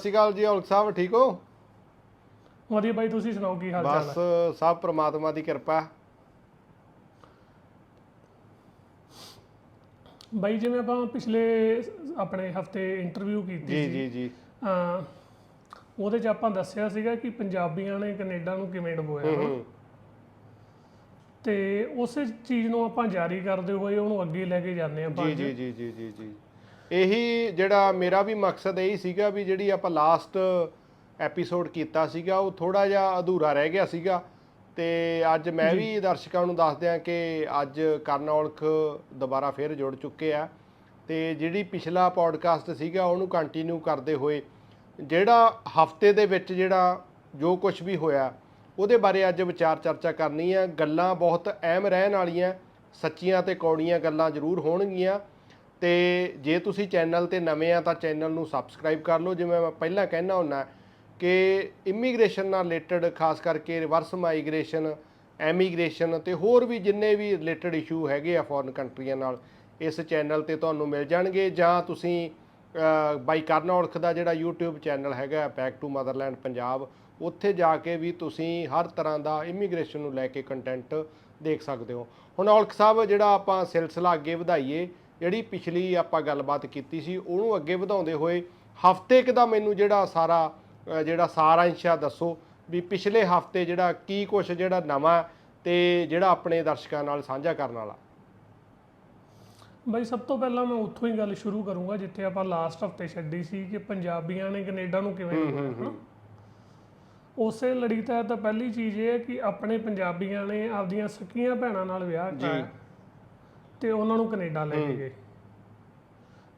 ਸਤਿ ਸ਼੍ਰੀ ਅਕਾਲ ਜੀ ਔਲਖ ਸਾਹਿਬ ਠੀਕ ਹੋ? ਵਧੀਆ ਬਾਈ ਤੁਸੀਂ ਸੁਣਾਓ ਕੀ ਹਾਲ ਚਾਲ ਬਸ ਹੈ? ਸਭ ਪ੍ਰਮਾਤਮਾ ਦੀ ਕਿਰਪਾ। ਬਾਈ ਜਿਵੇਂ ਆਪਾਂ ਪਿਛਲੇ ਆਪਣੇ ਹਫ਼ਤੇ ਇੰਟਰਵਿਊ ਕੀਤੀ ਜੀ ਸੀ ਜੀ ਜੀ। ਅਮ ਉਹਦੇ 'ਚ ਆਪਾਂ ਦੱਸਿਆ ਸੀਗਾ ਕਿ ਪੰਜਾਬੀਆਂ ਨੇ ਕੈਨੇਡਾ ਨੂੰ ਕਿਵੇਂ ਡਬੋਇਆ ਹਨਾ। ਹੂੰ। ਤੇ ਉਸੇ ਚੀਜ਼ ਨੂੰ ਆਪਾਂ ਜਾਰੀ ਕਰਦੇ ਹੋਏ ਉਹਨੂੰ ਅੱਗੇ ਲੈ ਕੇ ਜਾਂਦੇ ਆਪਾਂ ਜੀ। ਜੀ ਜੀ ਜੀ ਜੀ ਜੀ। ਇਹੀ ਜਿਹੜਾ ਮੇਰਾ ਵੀ ਮਕਸਦ ਇਹੀ ਸੀਗਾ ਵੀ ਜਿਹੜੀ ਆਪਾਂ ਲਾਸਟ ਐਪੀਸੋਡ ਕੀਤਾ ਸੀਗਾ ਉਹ ਥੋੜਾ ਜਿਹਾ ਅਧੂਰਾ ਰਹਿ ਗਿਆ ਸੀਗਾ। ਤੇ ਅੱਜ ਮੈਂ ਵੀ ਦਰਸ਼ਕਾਂ ਨੂੰ ਦੱਸ ਦਿਆਂ ਕਿ ਅੱਜ ਕਰਨ ਔਲਖ ਦੁਬਾਰਾ ਫਿਰ ਜੁੜ ਚੁੱਕੇ ਆ। ਤੇ ਜਿਹੜੀ ਪਿਛਲਾ ਪੋਡਕਾਸਟ ਸੀਗਾ ਉਹਨੂੰ ਕੰਟੀਨਿਊ ਕਰਦੇ ਹੋਏ ਜਿਹੜਾ ਹਫ਼ਤੇ ਦੇ ਵਿੱਚ ਜਿਹੜਾ ਜੋ ਕੁਝ ਵੀ ਹੋਇਆ ਉਹਦੇ ਬਾਰੇ ਅੱਜ ਵਿਚਾਰ ਚਰਚਾ ਕਰਨੀ ਹੈ ਗੱਲਾਂ ਬਹੁਤ ਅਹਿਮ ਰਹਿਣ ਵਾਲੀਆਂ ਸੱਚੀਆਂ ਤੇ ਕੌੜੀਆਂ ਗੱਲਾਂ ਜ਼ਰੂਰ ਹੋਣਗੀਆਂ। ਤੇ ਜੇ ਤੁਸੀਂ ਚੈਨਲ ਤੇ ਨਵੇਂ ਆ ਤਾਂ ਚੈਨਲ ਨੂੰ ਸਬਸਕ੍ਰਾਈਬ ਕਰ ਲਓ। ਜਿਵੇਂ ਮੈਂ ਪਹਿਲਾਂ ਕਹਿਣਾ ਹੁੰਦਾ ਕਿ ਇਮੀਗ੍ਰੇਸ਼ਨ ਨਾਲ ਰਿਲੇਟਡ ਖਾਸ ਕਰਕੇ ਰਿਵਰਸ ਮਾਈਗ੍ਰੇਸ਼ਨ ਐਮੀਗ੍ਰੇਸ਼ਨ ਤੇ ਹੋਰ ਵੀ ਜਿੰਨੇ ਵੀ ਰਿਲੇਟਡ ਇਸ਼ੂ ਹੈਗੇ ਆ ਫੋਰਨ ਕੰਟਰੀਆਂ ਨਾਲ, ਇਸ ਚੈਨਲ ਤੇ ਤੁਹਾਨੂੰ ਮਿਲ ਜਾਣਗੇ। ਜਾਂ ਤੁਸੀਂ ਬਾਈ ਕਰਨ ਔਲਖ ਦਾ ਜਿਹੜਾ YouTube ਚੈਨਲ ਹੈਗਾ ਬੈਕ ਟੂ ਮਦਰਲੈਂਡ ਪੰਜਾਬ, ਉੱਥੇ ਜਾ ਕੇ ਵੀ ਤੁਸੀਂ ਹਰ ਤਰ੍ਹਾਂ ਦਾ ਇਮੀਗ੍ਰੇਸ਼ਨ ਨੂੰ ਲੈ ਕੇ ਕੰਟੈਂਟ ਦੇਖ ਸਕਦੇ ਹੋ। ਹੁਣ ਔਲਖ ਸਾਹਿਬ, ਜਿਹੜਾ ਆਪਾਂ ਸਿਲਸਿਲਾ ਅੱਗੇ ਵਧਾਈਏ ਜਿਹੜੀ ਪਿਛਲੀ ਆਪਾਂ ਗੱਲਬਾਤ ਕੀਤੀ ਸੀ ਉਹਨੂੰ ਅੱਗੇ ਵਧਾਉਂਦੇ ਹੋਏ ਹਫ਼ਤੇ ਕੁ ਦਾ ਮੈਨੂੰ ਜਿਹੜਾ ਸਾਰਾ ਜਿਹੜਾ ਸਾਰਾਂਸ਼ ਆ ਦੱਸੋ ਵੀ ਪਿਛਲੇ ਹਫ਼ਤੇ ਜਿਹੜਾ ਕੀ ਕੁਝ ਜਿਹੜਾ ਨਵਾਂ ਤੇ ਜਿਹੜਾ ਆਪਣੇ ਦਰਸ਼ਕਾਂ ਨਾਲ ਸਾਂਝਾ ਕਰਨ ਵਾਲਾ। ਬਾਈ ਸਭ ਤੋਂ ਪਹਿਲਾਂ ਮੈਂ ਉੱਥੋਂ ਹੀ ਗੱਲ ਸ਼ੁਰੂ ਕਰੂੰਗਾ ਜਿੱਥੇ ਆਪਾਂ ਲਾਸਟ ਹਫ਼ਤੇ ਛੱਡੀ ਸੀ ਕਿ ਪੰਜਾਬੀਆਂ ਨੇ ਕੈਨੇਡਾ ਨੂੰ ਕਿਵੇਂ ਹਨਾ? ਉਸੇ ਲੜੀ ਤਹਿਤ ਤਾਂ ਪਹਿਲੀ ਚੀਜ਼ ਇਹ ਹੈ ਕਿ ਆਪਣੇ ਪੰਜਾਬੀਆਂ ਨੇ ਆਪਦੀਆਂ ਸਕੀਆਂ ਭੈਣਾਂ ਨਾਲ ਵਿਆਹ ਕਰਾਇਆ ਤੇ ਉਹਨਾਂ ਨੂੰ ਕੈਨੇਡਾ ਲੈ ਕੇ ਗਏ।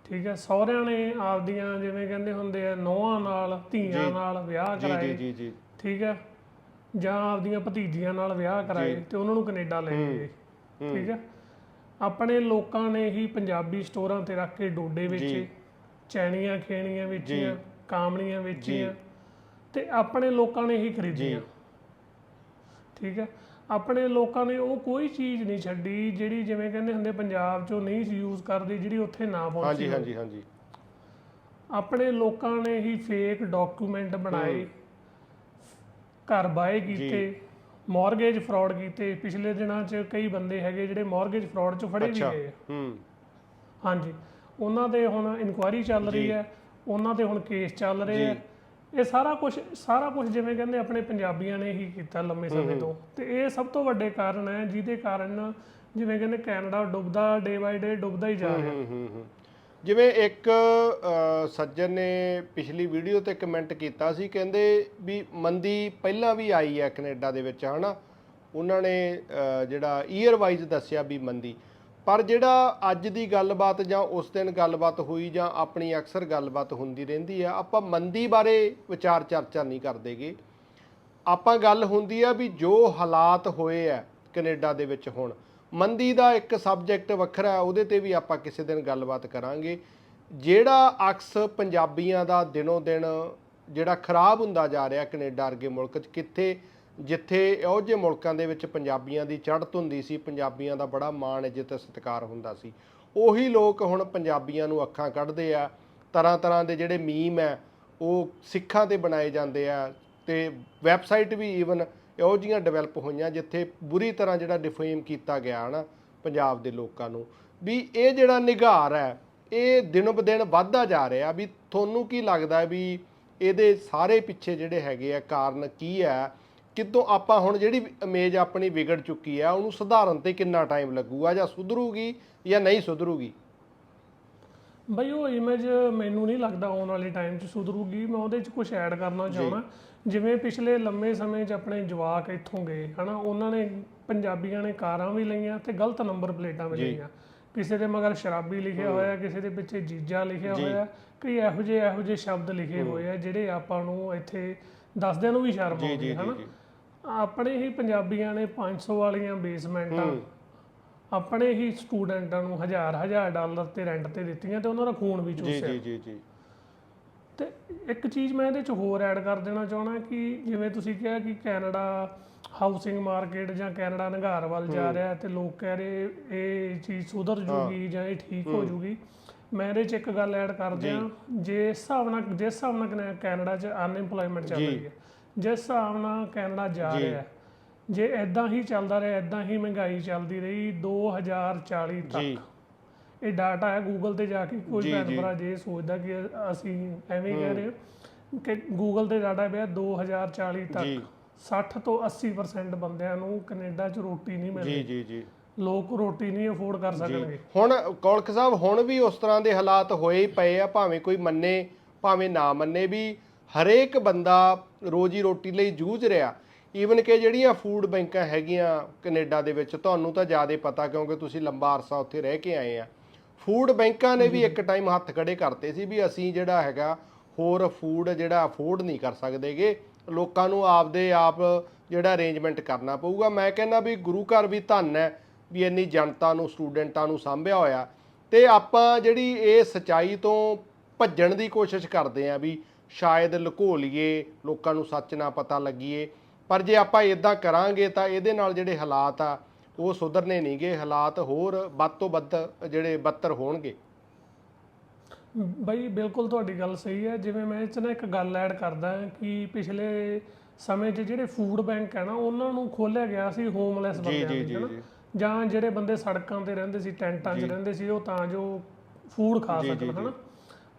ਠੀਕ ਹੈ ਸਹੁਰਿਆਂ ਨੇ ਆਪਦੀਆਂ ਜਿਵੇਂ ਕਹਿੰਦੇ ਹੁੰਦੇ ਆ ਨੋਹਾਂ ਨਾਲ ਧੀਆਂ ਨਾਲ ਵਿਆਹ ਕਰਾਏ ਜੀ ਜੀ ਜੀ। ਠੀਕ ਹੈ ਜਾਂ ਆਪਦੀਆਂ ਭਤੀਜੀਆਂ ਨਾਲ ਵਿਆਹ ਕਰਾਏ ਤੇ ਉਹਨਾਂ ਨੂੰ ਕੈਨੇਡਾ ਲੈ ਗਏ। ਠੀਕ ਹੈ ਆਪਣੇ ਲੋਕਾਂ ਨੇ ਹੀ ਪੰਜਾਬੀ ਸਟੋਰਾਂ ਤੇ ਰੱਖ ਕੇ ਡੋਡੇ ਵੇਚੇ ਚੈਣੀਆਂ ਖੇਣੀਆਂ ਵੇਚੀਆਂ ਕਾਮਣੀਆਂ ਵੇਚੀਆਂ ਤੇ ਆਪਣੇ ਲੋਕਾਂ ਨੇ ਹੀ ਖਰੀਦੀਆਂ। ਠੀਕ ਹੈ ਆਪਣੇ ਲੋਕਾਂ ਨੇ ਉਹ ਕੋਈ ਚੀਜ਼ ਨਹੀਂ ਛੱਡੀ ਜਿਹੜੀ ਜਿਵੇਂ ਕਹਿੰਦੇ ਹੁੰਦੇ ਪੰਜਾਬ 'ਚੋਂ ਨਹੀਂ ਯੂਜ਼ ਕਰਦੀ ਜਿਹੜੀ ਉੱਥੇ ਨਾ ਪਹੁੰਚੀ ਹਾਂਜੀ ਹਾਂਜੀ ਹਾਂਜੀ। ਆਪਣੇ ਲੋਕਾਂ ਨੇ ਹੀ ਫੇਕ ਡਾਕੂਮੈਂਟ ਬਣਾਏ ਘਰ ਬਾਏ ਕੀਤੇ ਮਾਰਗੇਜ ਫਰਾਡ ਕੀਤੇ। ਪਿਛਲੇ ਦਿਨਾਂ 'ਚ ਕਈ ਬੰਦੇ ਹੈਗੇ ਜਿਹੜੇ ਮਾਰਗੇਜ ਫਰਾਡ 'ਚ ਫੜੇ ਵੀ ਅੱਛਾ ਗਏ ਆ। ਹੂੰ। ਹਾਂਜੀ। ਉਹਨਾਂ ਦੇ ਹੁਣ ਇਨਕੁਆਇਰੀ ਚੱਲ ਰਹੀ ਹੈ ਉਹਨਾਂ ਦੇ ਹੁਣ ਕੇਸ ਚੱਲ ਰਹੇ ਆ। ਇਹ ਸਾਰਾ ਕੁਝ ਸਾਰਾ ਕੁਝ ਜਿਵੇਂ ਕਹਿੰਦੇ ਆਪਣੇ ਪੰਜਾਬੀਆਂ ਨੇ ਹੀ ਕੀਤਾ ਲੰਮੇ ਸਮੇਂ ਤੋਂ। ਤੇ ਇਹ ਸਭ ਤੋਂ ਵੱਡੇ ਕਾਰਨ ਹੈ ਜਿਹਦੇ ਕਾਰਨ ਜਿਵੇਂ ਕਹਿੰਦੇ ਕੈਨੇਡਾ ਡੁੱਬਦਾ ਡੇ ਬਾਈ ਡੇ ਡੁੱਬਦਾ ਹੀ ਜਾ ਰਿਹਾ। ਜਿਵੇਂ ਇੱਕ ਸੱਜਣ ਨੇ ਪਿਛਲੀ ਵੀਡੀਓ ਤੇ ਕਮੈਂਟ ਕੀਤਾ ਸੀ ਕਹਿੰਦੇ ਵੀ ਮੰਦੀ ਪਹਿਲਾਂ ਵੀ ਆਈ ਹੈ ਕੈਨੇਡਾ ਦੇ ਵਿੱਚ ਹਨਾ? ਉਹਨਾਂ ਨੇ ਜਿਹੜਾ ਈਅਰ ਵਾਈਜ਼ ਦੱਸਿਆ ਵੀ ਮੰਦੀ। ਪਰ ਜਿਹੜਾ ਅੱਜ ਦੀ ਗੱਲਬਾਤ ਜਾਂ ਉਸ ਦਿਨ ਗੱਲਬਾਤ ਹੋਈ ਜਾਂ ਆਪਣੀ ਅਕਸਰ ਗੱਲਬਾਤ ਹੁੰਦੀ ਰਹਿੰਦੀ ਆ, ਆਪਾਂ ਮੰਦੀ ਬਾਰੇ ਵਿਚਾਰ ਚਰਚਾ ਨਹੀਂ ਕਰਦੇਗੇ ਆਪਾਂ ਗੱਲ ਹੁੰਦੀ ਆ ਵੀ ਜੋ ਹਾਲਾਤ ਹੋਏ ਆ ਕੈਨੇਡਾ ਦੇ ਵਿੱਚ ਹੁਣ, ਮੰਦੀ ਦਾ ਇੱਕ ਸਬਜੈਕਟ ਵੱਖਰਾ ਉਹਦੇ ਤੇ ਵੀ ਆਪਾਂ ਕਿਸੇ ਦਿਨ ਗੱਲਬਾਤ ਕਰਾਂਗੇ। ਜਿਹੜਾ ਅਕਸ ਪੰਜਾਬੀਆਂ ਦਾ ਦਿਨੋਂ ਦਿਨ ਜਿਹੜਾ ਖਰਾਬ ਹੁੰਦਾ ਜਾ ਰਿਹਾ ਕੈਨੇਡਾ ਵਰਗੇ ਮੁਲਕ 'ਚ, ਕਿੱਥੇ ਜਿੱਥੇ ਇਹੋ ਜਿਹੇ ਮੁਲਕਾਂ ਦੇ ਵਿੱਚ ਪੰਜਾਬੀਆਂ ਦੀ ਚੜ੍ਹਤ ਹੁੰਦੀ ਸੀ, ਪੰਜਾਬੀਆਂ ਦਾ ਬੜਾ ਮਾਣ ਇੱਜ਼ਤ ਸਤਿਕਾਰ ਹੁੰਦਾ ਸੀ। ਉਹੀ ਲੋਕ ਹੁਣ ਪੰਜਾਬੀਆਂ ਨੂੰ ਅੱਖਾਂ ਕੱਢਦੇ ਆ, ਤਰ੍ਹਾਂ ਤਰ੍ਹਾਂ ਦੇ ਜਿਹੜੇ ਮੀਮ ਹੈ, ਉਹ ਸਿੱਖਾਂ ਤੇ ਬਣਾਏ ਜਾਂਦੇ ਆ ਤੇ ਵੈਬਸਾਈਟ ਵੀ ਈਵਨ ਇਹੋ ਜਿਹੀਆਂ ਡਿਵੈਲਪ ਹੋਈਆਂ ਜਿੱਥੇ ਬੁਰੀ ਤਰ੍ਹਾਂ ਜਿਹੜਾ ਡਿਫੇਮ ਕੀਤਾ ਗਿਆ ਹਨਾ ਪੰਜਾਬ ਦੇ ਲੋਕਾਂ ਨੂੰ। ਵੀ ਇਹ ਜਿਹੜਾ ਨਿਗਾਰ ਹੈ, ਇਹ ਦਿਨੋ ਦਿਨ ਵੱਧਦਾ ਜਾ ਰਿਹਾ ਵੀ ਤੁਹਾਨੂੰ ਕੀ ਲੱਗਦਾ ਵੀ ਇਹਦੇ ਸਾਰੇ ਪਿੱਛੇ ਜਿਹੜੇ ਹੈਗੇ ਆ ਕਾਰਨ ਕੀ ਹੈ? ਕਿਦੋਂ ਆਪਾਂ ਹੁਣ ਜਿਹੜੀ ਇਮੇਜ ਆਪਣੀ ਵਿਗੜ ਚੁੱਕੀ ਆ ਉਹਨੂੰ ਸੁਧਾਰਨ ਤੇ ਕਿੰਨਾ ਟਾਈਮ ਲੱਗੂਗਾ ਜਾਂ ਸੁਧਰੂਗੀ ਜਾਂ ਨਹੀਂ ਸੁਧਰੂਗੀ? ਬਈ ਉਹ ਇਮੇਜ ਮੈਨੂੰ ਨਹੀਂ ਲੱਗਦਾ ਆਉਣ ਵਾਲੇ ਟਾਈਮ 'ਚ ਸੁਧਰੂਗੀ। ਮੈਂ ਉਹਦੇ 'ਚ ਕੁਝ ਐਡ ਕਰਨਾ ਚਾਹਣਾ ਜਿਵੇਂ ਪਿਛਲੇ ਲੰਮੇ ਸਮੇਂ 'ਚ ਆਪਣੇ ਜਵਾਕ ਇੱਥੋਂ ਗਏ ਹਨਾ ਉਹਨਾਂ ਨੇ ਪੰਜਾਬੀਆਂ ਨੇ ਕਾਰਾਂ ਵੀ ਲਈਆਂ ਤੇ ਗਲਤ ਨੰਬਰ ਪਲੇਟਾਂ ਵੀ ਲਈਆਂ। ਕਿਸੇ ਦੇ ਮਗਰ ਸ਼ਰਾਬੀ ਲਿਖਿਆ ਹੋਇਆ ਕਿਸੇ ਦੇ ਪਿੱਛੇ ਜੀਜਾ ਲਿਖਿਆ ਹੋਇਆ ਕਈ ਇਹੋ ਜਿਹੇ ਇਹੋ ਜਿਹੇ ਸ਼ਬਦ ਲਿਖੇ ਹੋਏ ਆ ਜਿਹੜੇ ਆਪਾਂ ਨੂੰ ਇੱਥੇ ਦੱਸਦਿਆਂ ਨੂੰ ਵੀ ਸ਼ਰਮ ਆਉਂਦੀ ਹੈ ਹਨਾ। ਆਪਣੇ ਹੀ ਪੰਜਾਬੀਆਂ ਨੇ 500 ਵਾਲੀਆਂ ਬੇਸਮੈਂਟਾਂ ਆਪਣੇ ਹੀ ਸਟੂਡੈਂਟਾਂ ਨੂੰ ਹਜ਼ਾਰ ਹਜ਼ਾਰ ਡਾਲਰ ਤੇ ਰੈਂਟ ਤੇ ਦਿੱਤੀਆਂ ਤੇ ਉਹਨਾਂ ਦਾ ਖੂਨ ਵੀ ਜੀ ਚੂਸਿਆ। ਜੀ ਜੀ ਜੀ। ਤੇ ਇੱਕ ਚੀਜ਼ ਮੈਂ ਇਹਦੇ ਚ ਹੋਰ ਐਡ ਕਰ ਦੇਣਾ ਚਾਹਣਾ ਕਿ ਜਿਵੇਂ ਤੁਸੀਂ ਕਿਹਾ ਕਿ ਕੈਨੇਡਾ ਹਾਊਸਿੰਗ ਮਾਰਕੀਟ ਜਾਂ ਕੈਨੇਡਾ ਨਿਗਾਰ ਵੱਲ ਜਾ ਰਿਹਾ ਤੇ ਲੋਕ ਕਹਿ ਰਹੇ ਇਹ ਚੀਜ਼ ਸੁਧਰ ਜੂਗੀ ਜਾਂ ਇਹ ਠੀਕ ਹੋ ਜੂਗੀ ਮੈਂ ਇਹਦੇ ਚ ਇੱਕ ਗੱਲ ਐਡ ਕਰਦੇ ਆ ਜੇ ਹਿਸਾਬ ਨਾਲ ਜਿਸ ਹਿਸਾਬ ਨਾਲ ਕੈਨ- ਕੈਨੇਡਾ 'ਚ ਅਨਇੰਪਲੋਇਮੈਂਟ ਚੱਲ ਰਹੀ ਹੈ ਜਿਸ ਹਿਸਾਬ ਨਾਲ ਕੈਨੇਡਾ ਜਾ ਰਿਹਾ ਹੈ। ਜੇ ਐਦਾਂ ਹੀ ਚੱਲਦਾ ਰਿਹਾ ਐਦਾਂ ਹੀ ਮਹਿੰਗਾਈ ਚੱਲਦੀ ਰਹੀ 2040 ਤੱਕ। ਜੀ। ਇਹ ਡਾਟਾ ਹੈ ਗੂਗਲ ਤੇ ਜਾ ਕੇ ਕੋਈ ਭੈਣ ਭਰਾ ਜੇ ਸੋਚਦਾ ਕਿ ਅਸੀਂ ਐਵੇਂ ਕਹਿ ਰਹੇ ਹਾਂ ਕਿ ਗੂਗਲ ਤੇ ਡਾਟਾ ਪਿਆ 2040 ਤੱਕ। ਜੀ। 60 ਤੋਂ 80% ਬੰਦਿਆਂ ਨੂੰ ਕੈਨੇਡਾ 'ਚ ਰੋਟੀ ਨਹੀਂ ਮਿਲਦੀ ਜੀ ਜੀ ਜੀ। ਲੋਕ ਰੋਟੀ ਨਹੀਂ ਅਫੋਰਡ ਕਰ ਸਕਣਗੇ। ਹੁਣ ਕੌਲਖ ਸਾਹਿਬ ਹੁਣ ਵੀ ਉਸ ਤਰ੍ਹਾਂ ਦੇ ਹਾਲਾਤ ਹੋਏ ਹੀ ਪਏ ਆ ਭਾਵੇਂ ਕੋਈ ਮੰਨੇ ਭਾਵੇਂ ਨਾ ਮੰਨੇ ਵੀ ਹਰੇਕ ਬੰਦਾ ਰੋਜੀ ਰੋਟੀ ਲਈ ਜੂਝ ਰਿਹਾ। ਈਵਨ ਕਿ ਜਿਹੜੀਆਂ ਫੂਡ ਬੈਂਕਾਂ ਹੈਗੀਆਂ ਕੈਨੇਡਾ ਦੇ ਵਿੱਚ ਤੁਹਾਨੂੰ ਤਾਂ ਜ਼ਿਆਦਾ ਪਤਾ ਕਿਉਂਕਿ ਤੁਸੀਂ ਲੰਬਾ ਅਰਸਾ ਉੱਥੇ ਰਹਿ ਕੇ ਆਏ ਆ। ਫੂਡ ਬੈਂਕਾਂ ਨੇ ਵੀ ਇੱਕ ਟਾਈਮ ਹੱਥ ਖੜੇ ਕਰਤੇ ਸੀ ਵੀ ਅਸੀਂ ਜਿਹੜਾ ਹੈਗਾ ਹੋਰ ਫੂਡ ਜਿਹੜਾ ਅਫੋਰਡ ਨਹੀਂ ਕਰ ਸਕਦੇਗੇ। ਲੋਕਾਂ ਨੂੰ ਆਪਦੇ ਆਪ ਜਿਹੜਾ ਅਰੇਂਜਮੈਂਟ ਕਰਨਾ ਪਊਗਾ। ਮੈਂ ਕਹਿੰਦਾ ਵੀ ਗੁਰੂ ਘਰ ਵੀ ਧੰਨ ਹੈ ਵੀ ਇੰਨੀ ਜਨਤਾ ਨੂੰ ਸਟੂਡੈਂਟਾਂ ਨੂੰ ਸਾਂਭਿਆ ਹੋਇਆ। ਤੇ ਆਪਾਂ ਜਿਹੜੀ ਇਹ ਸਚਾਈ ਤੋਂ ਭੱਜਣ ਦੀ ਕੋਸ਼ਿਸ਼ ਕਰਦੇ ਆਂ ਵੀ ਸ਼ਾਇਦ ਲੁਕੋ ਲਈਏ ਲੋਕਾਂ ਨੂੰ ਸੱਚ ਨਾ ਪਤਾ ਲੱਗੀਏ। ਪਰ ਜੇ ਆਪਾਂ ਇਦਾਂ ਕਰਾਂਗੇ ਤਾਂ ਇਹਦੇ ਨਾਲ ਜਿਹੜੇ ਹਾਲਾਤ ਆ ਉਹ ਸੁਧਰਨੇ ਨਹੀਂਗੇ ਹਾਲਾਤ ਹੋਰ ਵੱਧ ਤੋਂ ਵੱਧ ਜਿਹੜੇ ਬੱਤਰ ਹੋਣਗੇ। ਬਈ ਬਿਲਕੁਲ ਤੁਹਾਡੀ ਗੱਲ ਸਹੀ ਹੈ। ਜਿਵੇਂ ਮੈਂ ਇਹ 'ਚ ਨਾ ਇੱਕ ਗੱਲ ਐਡ ਕਰਦਾ ਕਿ ਪਿਛਲੇ ਸਮੇਂ 'ਚ ਜਿਹੜੇ ਫੂਡ ਬੈਂਕ ਹੈ ਨਾ ਉਹਨਾਂ ਨੂੰ ਖੋਲਿਆ ਗਿਆ ਸੀ ਹੋਮਲੈਸ ਬੰਦਿਆਂ ਜੀ, ਲਈ ਹਨਾ? ਜੀ। ਜਾਂ ਜਿਹੜੇ ਬੰਦੇ ਸੜਕਾਂ ਤੇ ਰਹਿੰਦੇ ਸੀ ਟੈਂਟਾਂ 'ਚ ਰਹਿੰਦੇ ਸੀ ਉਹ ਤਾਂ ਜੋ ਫੂਡ ਖਾ ਸਕਣ ਹਨਾ?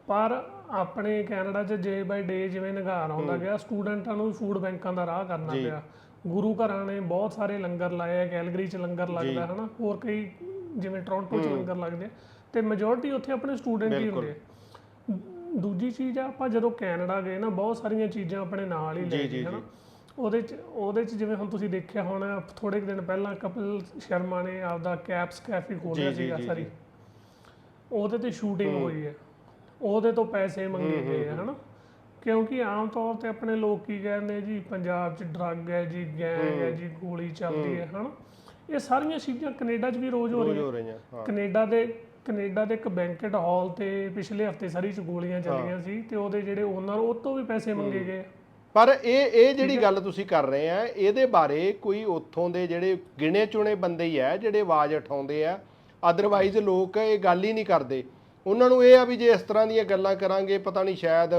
ਪਰ ਆਪਣੇ ਕੈਨੇਡਾ 'ਚ ਡੇ ਬਾਈ ਡੇ ਜਿਵੇਂ ਨਿਗਾਰ ਆਉਂਦਾ ਗਿਆ ਸਟੂਡੈਂਟਾਂ ਨੂੰ ਫੂਡ ਬੈਂਕਾਂ ਦਾ ਰਾਹ ਕਰਨਾ ਪਿਆ। ਗੁਰੂ ਘਰਾਂ ਨੇ ਬਹੁਤ ਸਾਰੇ ਲੰਗਰ ਲਾਏ ਆ ਕੈਲਗਰੀ 'ਚ ਲੰਗਰ ਲੱਗਦਾ ਹਨਾ? ਹੋਰ ਕਈ ਜਿਵੇਂ ਟੋਰਾਂਟੋ 'ਚ ਲੰਗਰ ਲੱਗਦੇ ਤੇ ਮੈਜੋਰਟੀ ਉੱਥੇ ਆਪਣੇ ਸਟੂਡੈਂਟ ਹੀ ਹੁੰਦੇ ਆ। ਦੂਜੀ ਚੀਜ਼ ਆ ਆਪਾਂ ਜਦੋਂ ਕੈਨੇਡਾ ਗਏ ਨਾ ਬਹੁਤ ਸਾਰੀਆਂ ਚੀਜ਼ਾਂ ਆਪਣੇ ਨਾਲ ਹੀ ਲੈ ਗਏ ਹਨਾ? ਉਹਦੇ ਚ ਉਹਦੇ ਚ ਜਿਵੇਂ ਹੁਣ ਤੁਸੀਂ ਦੇਖਿਆ ਹੋਣਾ ਥੋੜੇ ਦਿਨ ਪਹਿਲਾਂ ਕਪਿਲ ਸ਼ਰਮਾ ਨੇ ਆਪਦਾ ਕੈਪਸ ਕੈਫੇ ਖੋਲ੍ਹਿਆ ਸੀਗਾ ਸਾਰੀ। ਉਹਦੇ ਤੇ ਸ਼ੂਟਿੰਗ ਹੋਈ ਹੈ ਉਹਦੇ ਤੋਂ ਪੈਸੇ ਮੰਗੇ ਗਏ ਹਨਾ। ਕਿਉਂਕਿ ਆਮ ਤੌਰ ਤੇ ਆਪਣੇ ਲੋਕ ਕੀ ਕਹਿੰਦੇ ਜੀ ਪੰਜਾਬ 'ਚ ਡਰੱਗ ਹੈ ਜੀ ਗੈਂਗ ਹੈ ਜੀ ਗੋਲੀ ਚੱਲਦੀ ਹੈ। ਹਨਾ। ਇਹ ਸਾਰੀਆਂ ਚੀਜ਼ਾਂ ਕੈਨੇਡਾ 'ਚ ਵੀ ਰੋਜ਼ ਹੋ ਰਹੀਆਂ। ਕੈਨੇਡਾ ਦੇ ਕੈਨੇਡਾ ਦੇ ਇੱਕ ਬੈਂਕਟ ਹਾਲ ਤੇ ਪਿਛਲੇ ਹਫ਼ਤੇ ਸਾਰੀ ਚ ਗੋਲੀਆਂ ਚੱਲੀਆਂ ਸੀ ਤੇ ਉਹਦੇ ਜਿਹੜੇ ਓਨਰ ਉਹ ਤੋਂ ਵੀ ਪੈਸੇ ਮੰਗੇ ਗਏ। ਪਰ ਇਹ ਇਹ ਜਿਹੜੀ ਗੱਲ ਤੁਸੀਂ ਕਰ ਰਹੇ ਆ ਇਹਦੇ ਬਾਰੇ ਕੋਈ ਉੱਥੋਂ ਦੇ ਜਿਹੜੇ ਗਿਣੇ ਚੁਣੇ ਬੰਦੇ ਹੀ ਆ ਜਿਹੜੇ ਆਵਾਜ਼ ਉਠਾਉਂਦੇ ਆ। ਅਦਰਵਾਈਜ਼ ਲੋਕ ਇਹ ਗੱਲ ਹੀ ਨਹੀਂ ਕਰਦੇ। ਉਹਨਾਂ ਨੂੰ ਇਹ ਆ ਵੀ ਜੇ ਇਸ ਤਰ੍ਹਾਂ ਦੀਆਂ ਗੱਲਾਂ ਕਰਾਂਗੇ, ਪਤਾ ਨਹੀਂ ਸ਼ਾਇਦ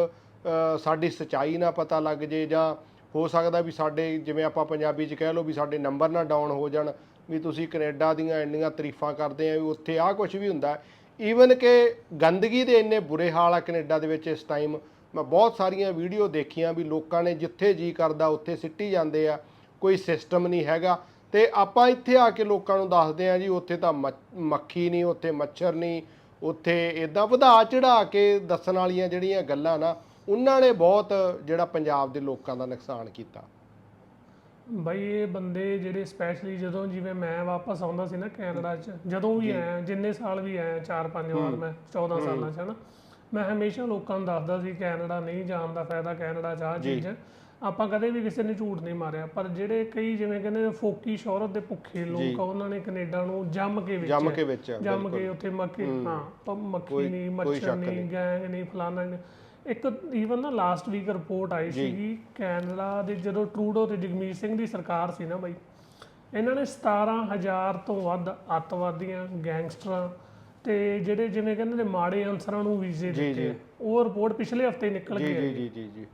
ਸਾਡੀ ਸਚਾਈ ਨਾ ਪਤਾ ਲੱਗ ਜੇ ਜਾਂ ਹੋ ਸਕਦਾ ਵੀ ਸਾਡੇ, ਜਿਵੇਂ ਆਪਾਂ ਪੰਜਾਬੀ 'ਚ ਕਹਿ ਲਓ ਵੀ ਸਾਡੇ ਨੰਬਰ ਨਾ ਡਾਊਨ ਹੋ ਜਾਣ, ਵੀ ਤੁਸੀਂ ਕੈਨੇਡਾ ਦੀਆਂ ਇੰਨੀਆਂ ਤਾਰੀਫਾਂ ਕਰਦੇ ਆ ਵੀ ਉੱਥੇ ਆਹ ਕੁਝ ਵੀ ਹੁੰਦਾ। ਈਵਨ ਕਿ ਗੰਦਗੀ ਦੇ ਇੰਨੇ ਬੁਰੇ ਹਾਲ ਆ ਕੈਨੇਡਾ ਦੇ ਵਿੱਚ ਇਸ ਟਾਈਮ ਮੈਂ ਬਹੁਤ ਸਾਰੀਆਂ ਵੀਡੀਓ ਦੇਖੀਆਂ ਵੀ ਲੋਕਾਂ ਨੇ ਜਿੱਥੇ ਜੀ ਕਰਦਾ ਉੱਥੇ ਸਿੱਟੀ ਜਾਂਦੇ ਆ, ਕੋਈ ਸਿਸਟਮ ਨਹੀਂ ਹੈਗਾ। ਤੇ ਆਪਾਂ ਇੱਥੇ ਆ ਕੇ ਲੋਕਾਂ ਨੂੰ ਦੱਸਦੇ ਆ ਜੀ, ਉੱਥੇ ਤਾਂ ਮੱਛ- ਮੱਖੀ ਨਹੀਂ, ਉੱਥੇ ਮੱਛਰ ਨਹੀਂ ਉੱਥੇ ਇਦਾਂ ਵਧਾ ਚੜਾ ਕੇ ਦੱਸਣ ਵਾਲੀਆਂ ਜਿਹੜੀਆਂ ਗੱਲਾਂ ਨਾ ਉਹਨਾਂ ਨੇ ਬਹੁਤ ਜਿਹੜਾ ਪੰਜਾਬ ਦੇ ਲੋਕਾਂ ਦਾ ਨੁਕਸਾਨ ਕੀਤਾ। ਬਈ ਇਹ ਬੰਦੇ ਜਿਹੜੇ ਸਪੈਸ਼ਲੀ ਜਦੋਂ ਜਿਵੇਂ ਮੈਂ ਵਾਪਸ ਆਉਂਦਾ ਸੀ ਨਾ ਕੈਨੇਡਾ 'ਚ ਜਦੋਂ ਵੀ ਆਇਆ ਜਿੰਨੇ ਸਾਲ ਵੀ ਆਇਆ ਚਾਰ ਪੰਜ ਵਾਰ ਮੈਂ 14 ਸਾਲਾਂ 'ਚ ਹਨਾ? ਮੈਂ ਹਮੇਸ਼ਾ ਲੋਕਾਂ ਨੂੰ ਦੱਸਦਾ ਸੀ ਕੈਨੇਡਾ ਨਹੀਂ ਜਾਣ ਦਾ ਫਾਇਦਾ ਕੈਨੇਡਾ 'ਚ ਆਹ ਚੀਜ਼ ਆਪਾਂ ਕਦੇ ਵੀ ਕਿਸੇ ਨੇ ਝੂਠ ਨਹੀਂ ਮਾਰਿਆ ਪਰ ਜਿਹੜੇ ਕਈ ਜਿਵੇਂ ਕਹਿੰਦੇ ਫੋਕੀ ਸ਼ੌਹਰਤ ਦੇ ਭੁੱਖੇ ਲੋਕ ਆ ਉਹਨਾਂ ਨੇ ਕੈਨੇਡਾ ਨੂੰ ਜੰਮ ਕੇ ਵਿੱਚ ਜੰਮ ਕੇ ਵਿੱਚ ਜੰਮ ਕੇ ਉੱਥੇ ਮੱਖੀ ਹਾਂ। ਪ- ਮੱਖੀ ਨਹੀਂ ਮੱਛਰ ਨਹੀਂ ਗੈਂਗ ਨਹੀਂ ਫਲਾਣਾ ਨਹੀਂ। ਇੱਕ ਈਵਨ ਨਾ ਲਾਸਟ ਵੀਕ ਰਿਪੋਰਟ ਆਈ ਸੀਗੀ ਕੈਨੇਡਾ ਦੇ ਜਦੋਂ ਟਰੂਡੋ ਤੇ ਜਗਮੀਤ ਸਿੰਘ ਦੀ ਸਰਕਾਰ ਸੀ ਨਾ ਬਾਈ ਇਹਨਾਂ ਨੇ 17000 ਤੋਂ ਵੱਧ ਅੱਤਵਾਦੀਆਂ ਗੈਂਗਸਟਰਾਂ ਤੇ ਜਿਹੜੇ ਜਿਵੇਂ ਕਹਿੰਦੇ ਨੇ ਮਾੜੇ ਅਨਸਰਾਂ ਨੂੰ ਵੀਜ਼ੇ ਦਿੱਤੇ ਆ। ਉਹ ਰਿਪੋਰਟ ਪਿਛਲੇ ਹਫ਼ਤੇ ਨਿਕਲ ਜੀ ਗਈ ਹੈ ਜੀ ਜੀ ਜੀ ਜੀ।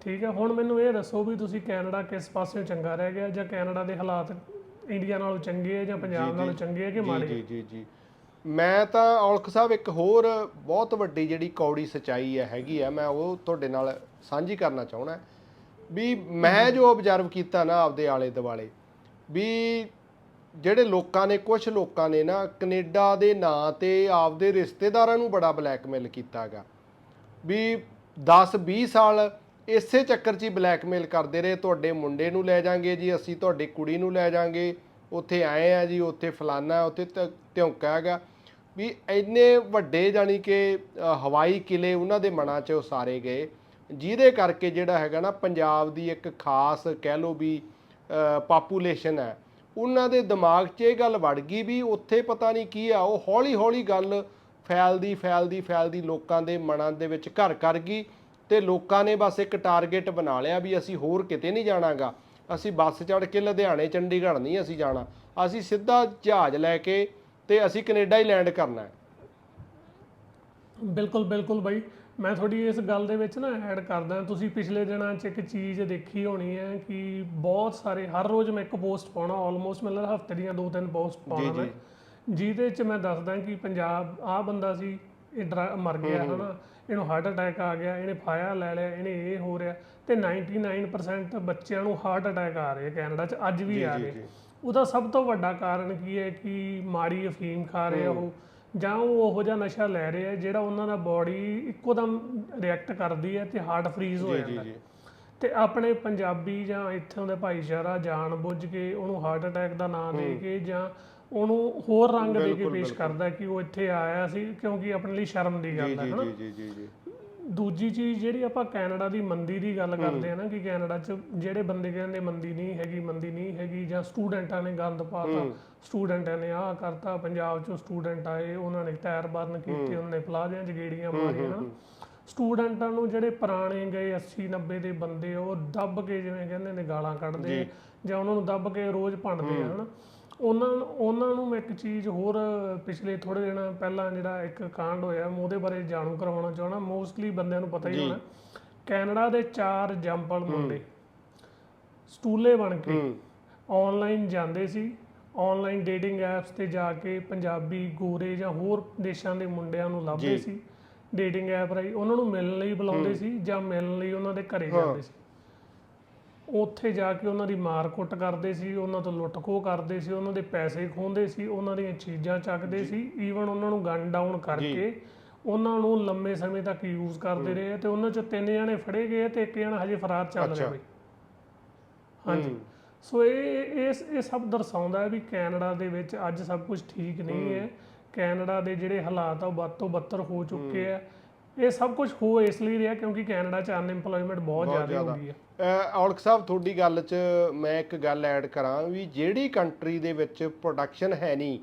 ਠੀਕ ਹੈ ਹੁਣ ਮੈਨੂੰ ਇਹ ਦੱਸੋ ਵੀ ਤੁਸੀਂ ਕੈਨੇਡਾ ਕਿਸ ਪਾਸੇ ਚੰਗਾ ਰਹਿ ਗਿਆ ਜਾਂ ਕੈਨੇਡਾ ਦੇ ਹਾਲਾਤ ਇੰਡੀਆ ਨਾਲੋਂ ਚੰਗੇ ਆ ਜਾਂ ਪੰਜਾਬ ਨਾਲੋਂ ਚੰਗੇ ਆ ਕਿ ਮਾੜੇ ਜੀ ਜੀ ਜੀ। ਮੈਂ ਤਾਂ ਔਲਖ ਸਾਹਿਬ ਇੱਕ ਹੋਰ ਬਹੁਤ ਵੱਡੀ ਜਿਹੜੀ ਕੌੜੀ ਸਚਾਈ ਹੈ ਹੈਗੀ ਆ ਮੈਂ ਉਹ ਤੁਹਾਡੇ ਨਾਲ ਸਾਂਝੀ ਕਰਨਾ ਚਾਹਣਾ ਵੀ ਮੈਂ ਜੋ ਆਬਜ਼ਰਵ ਕੀਤਾ ਨਾ ਆਪਦੇ ਆਲੇ ਦੁਆਲੇ ਵੀ ਜਿਹੜੇ ਲੋਕਾਂ ਨੇ ਕੁਝ ਲੋਕਾਂ ਨੇ ਨਾ ਕੈਨੇਡਾ ਦੇ ਨਾਂ ਤੇ ਆਪਦੇ ਰਿਸ਼ਤੇਦਾਰਾਂ ਨੂੰ ਬੜਾ ਬਲੈਕਮੇਲ ਕੀਤਾਗਾ ਵੀ 10 20 ਸਾਲ ਇਸੇ ਚੱਕਰ 'ਚ ਹੀ ਬਲੈਕਮੇਲ ਕਰਦੇ ਰਹੇ, ਤੁਹਾਡੇ ਮੁੰਡੇ ਨੂੰ ਲੈ ਜਾਾਂਗੇ ਜੀ, ਅਸੀਂ ਤੁਹਾਡੀ ਕੁੜੀ ਨੂੰ ਲੈ ਜਾਾਂਗੇ, ਉੱਥੇ ਆਏ ਆ ਜੀ, ਉੱਥੇ ਫਲਾਨਾ, ਉੱਥੇ ਧ- ਧਿਉਂਕਾ ਹੈਗਾ। ਵੀ ਇੰਨੇ ਵੱਡੇ ਜਾਨੀ ਕਿ ਹਵਾਈ ਕਿਲੇ ਉਹਨਾਂ ਦੇ ਮਨਾਂ 'ਚ ਉਸਾਰੇ ਗਏ, ਜਿਹਦੇ ਕਰਕੇ ਜਿਹੜਾ ਹੈਗਾ ਨਾ ਪੰਜਾਬ ਦੀ ਇੱਕ ਖਾਸ ਕਹਿ ਲਓ ਵੀ ਪਾਪੂਲੇਸ਼ਨ ਹੈ। ਉਹਨਾਂ ਦੇ ਦਿਮਾਗ 'ਚ ਇਹ ਗੱਲ ਵੜ ਗਈ ਵੀ ਉੱਥੇ ਪਤਾ ਨਹੀਂ ਕੀ ਆ, ਉਹ ਹੌਲੀ ਹੌਲੀ ਗੱਲ ਫੈਲਦੀ ਫੈਲਦੀ ਫੈਲਦੀ ਲੋਕਾਂ ਦੇ ਮਨਾਂ ਦੇ ਵਿੱਚ ਘਰ ਕਰ ਗਈ ਤੇ ਲੋਕਾਂ ਨੇ ਬਸ ਇੱਕ ਟਾਰਗੇਟ ਬਣਾ ਲਿਆ ਵੀ ਅਸੀਂ ਹੋਰ ਕਿਤੇ ਨਹੀਂ ਜਾਣਾਗਾ। ਅਸੀਂ ਬੱਸ ਚੜ੍ਹ ਕੇ ਲੁਧਿਆਣੇ, ਚੰਡੀਗੜ੍ਹ ਨਹੀਂ ਅਸੀਂ ਜਾਣਾ। ਅਸੀਂ ਸਿੱਧਾ ਜਹਾਜ਼ ਲੈ ਕੇ ਤੇ ਅਸੀਂ ਕੈਨੇਡਾ ਹੀ ਲੈਂਡ ਕਰਨਾ ਹੈ। ਬਿਲਕੁਲ ਬਿਲਕੁਲ ਬਾਈ। ਮੈਂ ਤੁਹਾਡੀ ਇਸ ਗੱਲ ਦੇ ਵਿੱਚ ਨਾ ਐਡ ਕਰਦਾ ਤੁਸੀਂ ਪਿਛਲੇ ਦਿਨਾਂ 'ਚ ਇੱਕ ਚੀਜ਼ ਦੇਖੀ ਹੋਣੀ ਹੈ ਕਿ ਬਹੁਤ ਸਾਰੇ ਹਰ ਰੋਜ਼ ਮੈਂ ਇੱਕ ਪੋਸਟ ਪਾਉਣਾ ਆਲਮੋਸਟ ਮਤਲਬ ਹਫ਼ਤੇ ਦੀਆਂ ਦੋ ਤਿੰਨ ਪੋਸਟ ਪਾਉਣਾ ਮੈਂ। ਜਿਹਦੇ 'ਚ ਮੈਂ ਦੱਸਦਾ ਕਿ ਪੰਜਾਬ ਆਹ ਬੰਦਾ ਸੀ ਇਹ ਮਰ ਗਿਆ ਹਨਾ। ਇਹਨੂੰ ਹਾਰਟ ਅਟੈਕ ਆ ਗਿਆ ਇਹਨੇ ਫਾਇਆ ਲੈ ਲਿਆ ਇਹਨੇ ਇਹ ਹੋ ਰਿਹਾ ਤੇ 99% ਬੱਚਿਆਂ ਨੂੰ ਹਾਰਟ ਅਟੈਕ ਆ ਰਹੇ ਕੈਨੇਡਾ 'ਚ ਅੱਜ ਵੀ ਆ ਰਹੇ। ਉਹਦਾ ਸਭ ਤੋਂ ਵੱਡਾ ਕਾਰਨ ਕੀ ਹੈ ਕਿ ਮਾੜੀ ਅਫੀਮ ਖਾ ਰਹੇ ਆ ਉਹ। ਜਾਂ ਉਹ ਉਹੋ ਜਿਹਾ ਨਸ਼ਾ ਲੈ ਰਹੇ ਆ ਜਿਹੜਾ ਉਹਨਾਂ ਦਾ ਬਾਡੀ ਇੱਕੋ ਦਮ ਰਿਐਕਟ ਕਰਦੀ ਹੈ ਤੇ ਹਾਰਟ ਫਰੀਜ਼ ਹੋ ਜਾਂਦਾ। ਤੇ ਆਪਣੇ ਪੰਜਾਬੀ ਜਾਂ ਇੱਥੋਂ ਦੇ ਭਾਈਚਾਰਾ ਜਾਣ ਬੁੱਝ ਕੇ ਉਹਨੂੰ ਹਾਰਟ ਅਟੈਕ ਦਾ ਨਾਂ ਦੇ ਕੇ ਜਾਂ ਉਹਨੂੰ ਹੋਰ ਰੰਗ ਦੇ ਕੇ ਪੇਸ਼ ਕਰਦਾ ਕਿ ਉਹ ਇੱਥੇ ਆਇਆ ਸੀ ਕਿਉਂਕਿ ਆਪਣੇ ਲਈ ਸ਼ਰਮ ਦੀ ਗੱਲ ਹੈ ਹਨਾ? ਜੀ ਜੀ ਜੀ ਜੀ। ਦੂਜੀ ਚੀਜ਼ ਜਿਹੜੀ ਆਪਾਂ ਕੈਨੇਡਾ ਦੀ ਮੰਦੀ ਦੀ ਗੱਲ ਕਰਦੇ ਆ ਨਾ ਕਿ ਕੈਨੇਡਾ 'ਚ ਜਿਹੜੇ ਬੰਦੇ ਕਹਿੰਦੇ ਮੰਦੀ ਨਹੀਂ ਹੈਗੀ ਮੰਦੀ ਨਹੀਂ ਹੈਗੀ ਜਾਂ ਸਟੂਡੈਂਟਾਂ ਨੇ ਗੰਦ ਪਾਤਾ ਸਟੂਡੈਂਟਾਂ ਨੇ ਆਹ ਕਰਤਾ ਪੰਜਾਬ 'ਚੋਂ ਸਟੂਡੈਂਟ ਆਏ ਉਹਨਾਂ ਨੇ ਟਾਇਰ ਬਰਨ ਕੀਤੇ ਉਹਨਾਂ ਨੇ ਪਲਾਜ਼ਿਆਂ 'ਚ ਗੇੜੀਆਂ ਮਾਰੀਆਂ ਨਾ। ਸਟੂਡੈਂਟਾਂ ਨੂੰ ਜਿਹੜੇ ਪੁਰਾਣੇ ਗਏ 80 90 ਦੇ ਬੰਦੇ ਉਹ ਦੱਬ ਕੇ ਜਿਵੇਂ ਕਹਿੰਦੇ ਨੇ ਗਾਲਾਂ ਕੱਢਦੇ ਜਾਂ। ਉਹਨਾਂ ਨੂੰ ਦੱਬ ਕੇ ਰੋਜ਼ ਭੰਡਦੇ ਆ ਹਨਾ। ਉਹਨਾਂ ਉਹਨਾਂ ਨੂੰ ਮੈਂ ਇੱਕ ਚੀਜ਼ ਹੋਰ ਪਿਛਲੇ ਥੋੜੇ ਦਿਨ ਪਹਿਲਾਂ ਜਿਹੜਾ ਇੱਕ ਕਾਂਡ ਹੋਇਆ ਮੈਂ ਉਹਦੇ ਬਾਰੇ ਜਾਣੂ ਕਰਵਾਉਣਾ ਚਾਹਣਾ ਮੋਸਟਲੀ ਬੰਦਿਆਂ ਨੂੰ ਪਤਾ ਹੀ ਹੋਣਾ ਕੈਨੇਡਾ ਦੇ ਚਾਰ ਜੰਪਲ ਮੁੰਡੇ ਸਟੂਲੇ ਬਣ ਕੇ ਆਨਲਾਈਨ ਜਾਂਦੇ ਸੀ। ਆਨਲਾਈਨ ਡੇਟਿੰਗ ਐਪਸ ਤੇ ਜਾ ਕੇ ਪੰਜਾਬੀ ਗੋਰੇ ਜਾਂ ਹੋਰ ਦੇਸ਼ਾਂ ਦੇ ਮੁੰਡਿਆਂ ਨੂੰ ਲੱਭਦੇ ਸੀ। ਡੇਟਿੰਗ ਐਪ ਰਾਹੀਂ ਉਹਨਾਂ ਨੂੰ ਮਿਲਣ ਲਈ ਬੁਲਾਉਂਦੇ ਸੀ ਜਾਂ ਮਿਲਣ ਲਈ ਉਹਨਾਂ ਦੇ ਘਰੇ ਜਾਂਦੇ ਸੀ। ਉੱਥੇ ਜਾ ਕੇ ਉਹਨਾਂ ਦੀ ਮਾਰ ਕੁੱਟ ਕਰਦੇ ਸੀ ਉਹਨਾਂ ਤੋਂ ਲੁੱਟ ਖੋਹ ਕਰਦੇ ਸੀ ਉਹਨਾਂ ਦੇ ਪੈਸੇ ਖੋਹਦੇ ਸੀ ਉਹਨਾਂ ਦੀਆਂ ਚੀਜ਼ਾਂ ਚੱਕਦੇ ਸੀ ਈਵਨ ਉਹਨਾਂ ਨੂੰ ਗਨ ਡਾਊਨ ਕਰਕੇ ਉਹਨਾਂ ਨੂੰ ਲੰਮੇ ਸਮੇਂ ਤੱਕ ਯੂਜ਼ ਕਰਦੇ ਰਹੇ ਤੇ ਉਹਨਾਂ ਚੋਂ ਤਿੰਨ ਜਣੇ ਫੜੇ ਗਏ ਤੇ ਇੱਕ ਜਣਾ ਹਜੇ ਫਰਾਰ ਚੱਲ ਰਿਹਾ ਬਈ। ਹਾਂਜੀ। ਸੋ ਇਹ ਇਸ ਇਹ ਸਭ ਦਰਸਾਉਂਦਾ ਹੈ ਵੀ ਕੈਨੇਡਾ ਦੇ ਵਿੱਚ ਅੱਜ ਸਭ ਕੁਝ ਠੀਕ ਨਹੀਂ ਹੈ। ਕੈਨੇਡਾ ਦੇ ਜਿਹੜੇ ਹਾਲਾਤ ਆ ਉਹ ਵੱਧ ਤੋਂ ਬੱਤਰ ਹੋ ਚੁੱਕੇ ਆ। ਇਹ ਸਭ ਕੁਝ ਹੋ ਇਸ ਲਈ ਰਿਹਾ ਕਿਉਂਕਿ ਕੈਨੇਡਾ 'ਚ ਅਨਐਮਪਲੋਇਮੈਂਟ ਬਹੁਤ ਜ਼ਿਆਦਾ ਹੋ ਗਈ ਹੈ ਅਹ ਔਲਖ ਸਾਹਿਬ, ਤੁਹਾਡੀ ਗੱਲ 'ਚ ਮੈਂ ਇੱਕ ਗੱਲ ਐਡ ਕਰਾਂ ਵੀ ਜਿਹੜੀ ਕੰਟਰੀ ਦੇ ਵਿੱਚ ਪ੍ਰੋਡਕਸ਼ਨ ਹੈ ਨਹੀਂ,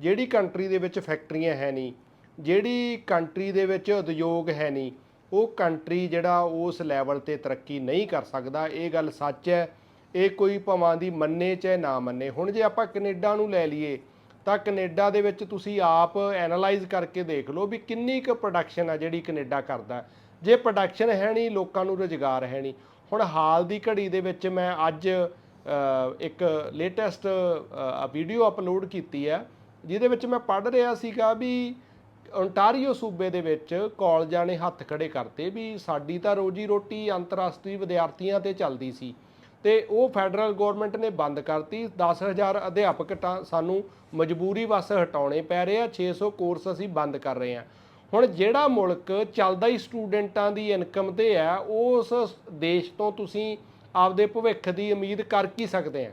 ਜਿਹੜੀ ਕੰਟਰੀ ਦੇ ਵਿੱਚ ਫੈਕਟਰੀਆਂ ਹੈ ਨਹੀਂ, ਜਿਹੜੀ ਕੰਟਰੀ ਦੇ ਵਿੱਚ ਉਦਯੋਗ ਹੈ ਨਹੀਂ, ਉਹ ਕੰਟਰੀ ਜਿਹੜਾ ਉਸ ਲੈਵਲ ਤੇ ਤਰੱਕੀ ਨਹੀਂ ਕਰ ਸਕਦਾ। ਇਹ ਗੱਲ ਸੱਚ ਹੈ, ਇਹ ਕੋਈ ਭਵਾਂ ਦੀ ਮੰਨੇ ਚਾਹੇ ਨਾ ਮੰਨੇ। ਹੁਣ ਜੇ ਆਪਾਂ ਕੈਨੇਡਾ ਨੂੰ ਲੈ ਲਈਏ, ਤਾਂ ਕੈਨੇਡਾ ਦੇ ਵਿੱਚ ਤੁਸੀਂ ਆਪ ਐਨਾਲਾਈਜ਼ ਕਰਕੇ ਦੇਖ ਲਓ ਵੀ ਕਿੰਨੀ ਕੁ ਪ੍ਰੋਡਕਸ਼ਨ ਆ ਜਿਹੜੀ ਕੈਨੇਡਾ ਕਰਦਾ। ਜੇ ਪ੍ਰੋਡਕਸ਼ਨ ਹੈ ਨਹੀਂ, ਲੋਕਾਂ ਨੂੰ ਰੁਜ਼ਗਾਰ ਹੈ ਨਹੀਂ। ਹੁਣ ਹਾਲ ਦੀ ਘੜੀ ਦੇ ਵਿੱਚ ਮੈਂ ਅੱਜ ਇੱਕ ਲੇਟੈਸਟ ਵੀਡੀਓ ਅਪਲੋਡ ਕੀਤੀ ਹੈ, ਜਿਹਦੇ ਵਿੱਚ ਮੈਂ ਪੜ੍ਹ ਰਿਹਾ ਸੀਗਾ ਵੀ ਓਨਟਾਰੀਓ ਸੂਬੇ ਦੇ ਵਿੱਚ ਕਾਲਜਾਂ ਨੇ ਹੱਥ ਖੜੇ ਕਰਤੇ ਵੀ ਸਾਡੀ ਤਾਂ ਰੋਜੀ ਰੋਟੀ ਅੰਤਰਰਾਸ਼ਟਰੀ ਵਿਦਿਆਰਥੀਆਂ ਤੇ ਚੱਲਦੀ ਸੀ ਤੇ ਉਹ ਫੈਡਰਲ ਗਵਰਨਮੈਂਟ ਨੇ ਬੰਦ ਕਰਤੀ। 10000 ਅਧਿਆਪਕ ਤਾਂ ਸਾਨੂੰ ਮਜਬੂਰੀ ਵਸ ਹਟਾਉਣੇ ਪੈ ਰਹੇ ਆ 600 ਕੋਰਸ ਅਸੀਂ ਬੰਦ ਕਰ ਰਹੇ ਆ। ਹੁਣ ਜਿਹੜਾ ਮੁਲਕ ਚੱਲਦਾ ਹੀ ਸਟੂਡੈਂਟਾਂ ਦੀ ਇਨਕਮ ਤੇ ਹੈ ਉਸ ਦੇਸ਼ ਤੋਂ ਤੁਸੀਂ ਆਪਦੇ ਭਵਿੱਖ ਦੀ ਉਮੀਦ ਕਰ ਕੀ ਸਕਦੇ ਆ?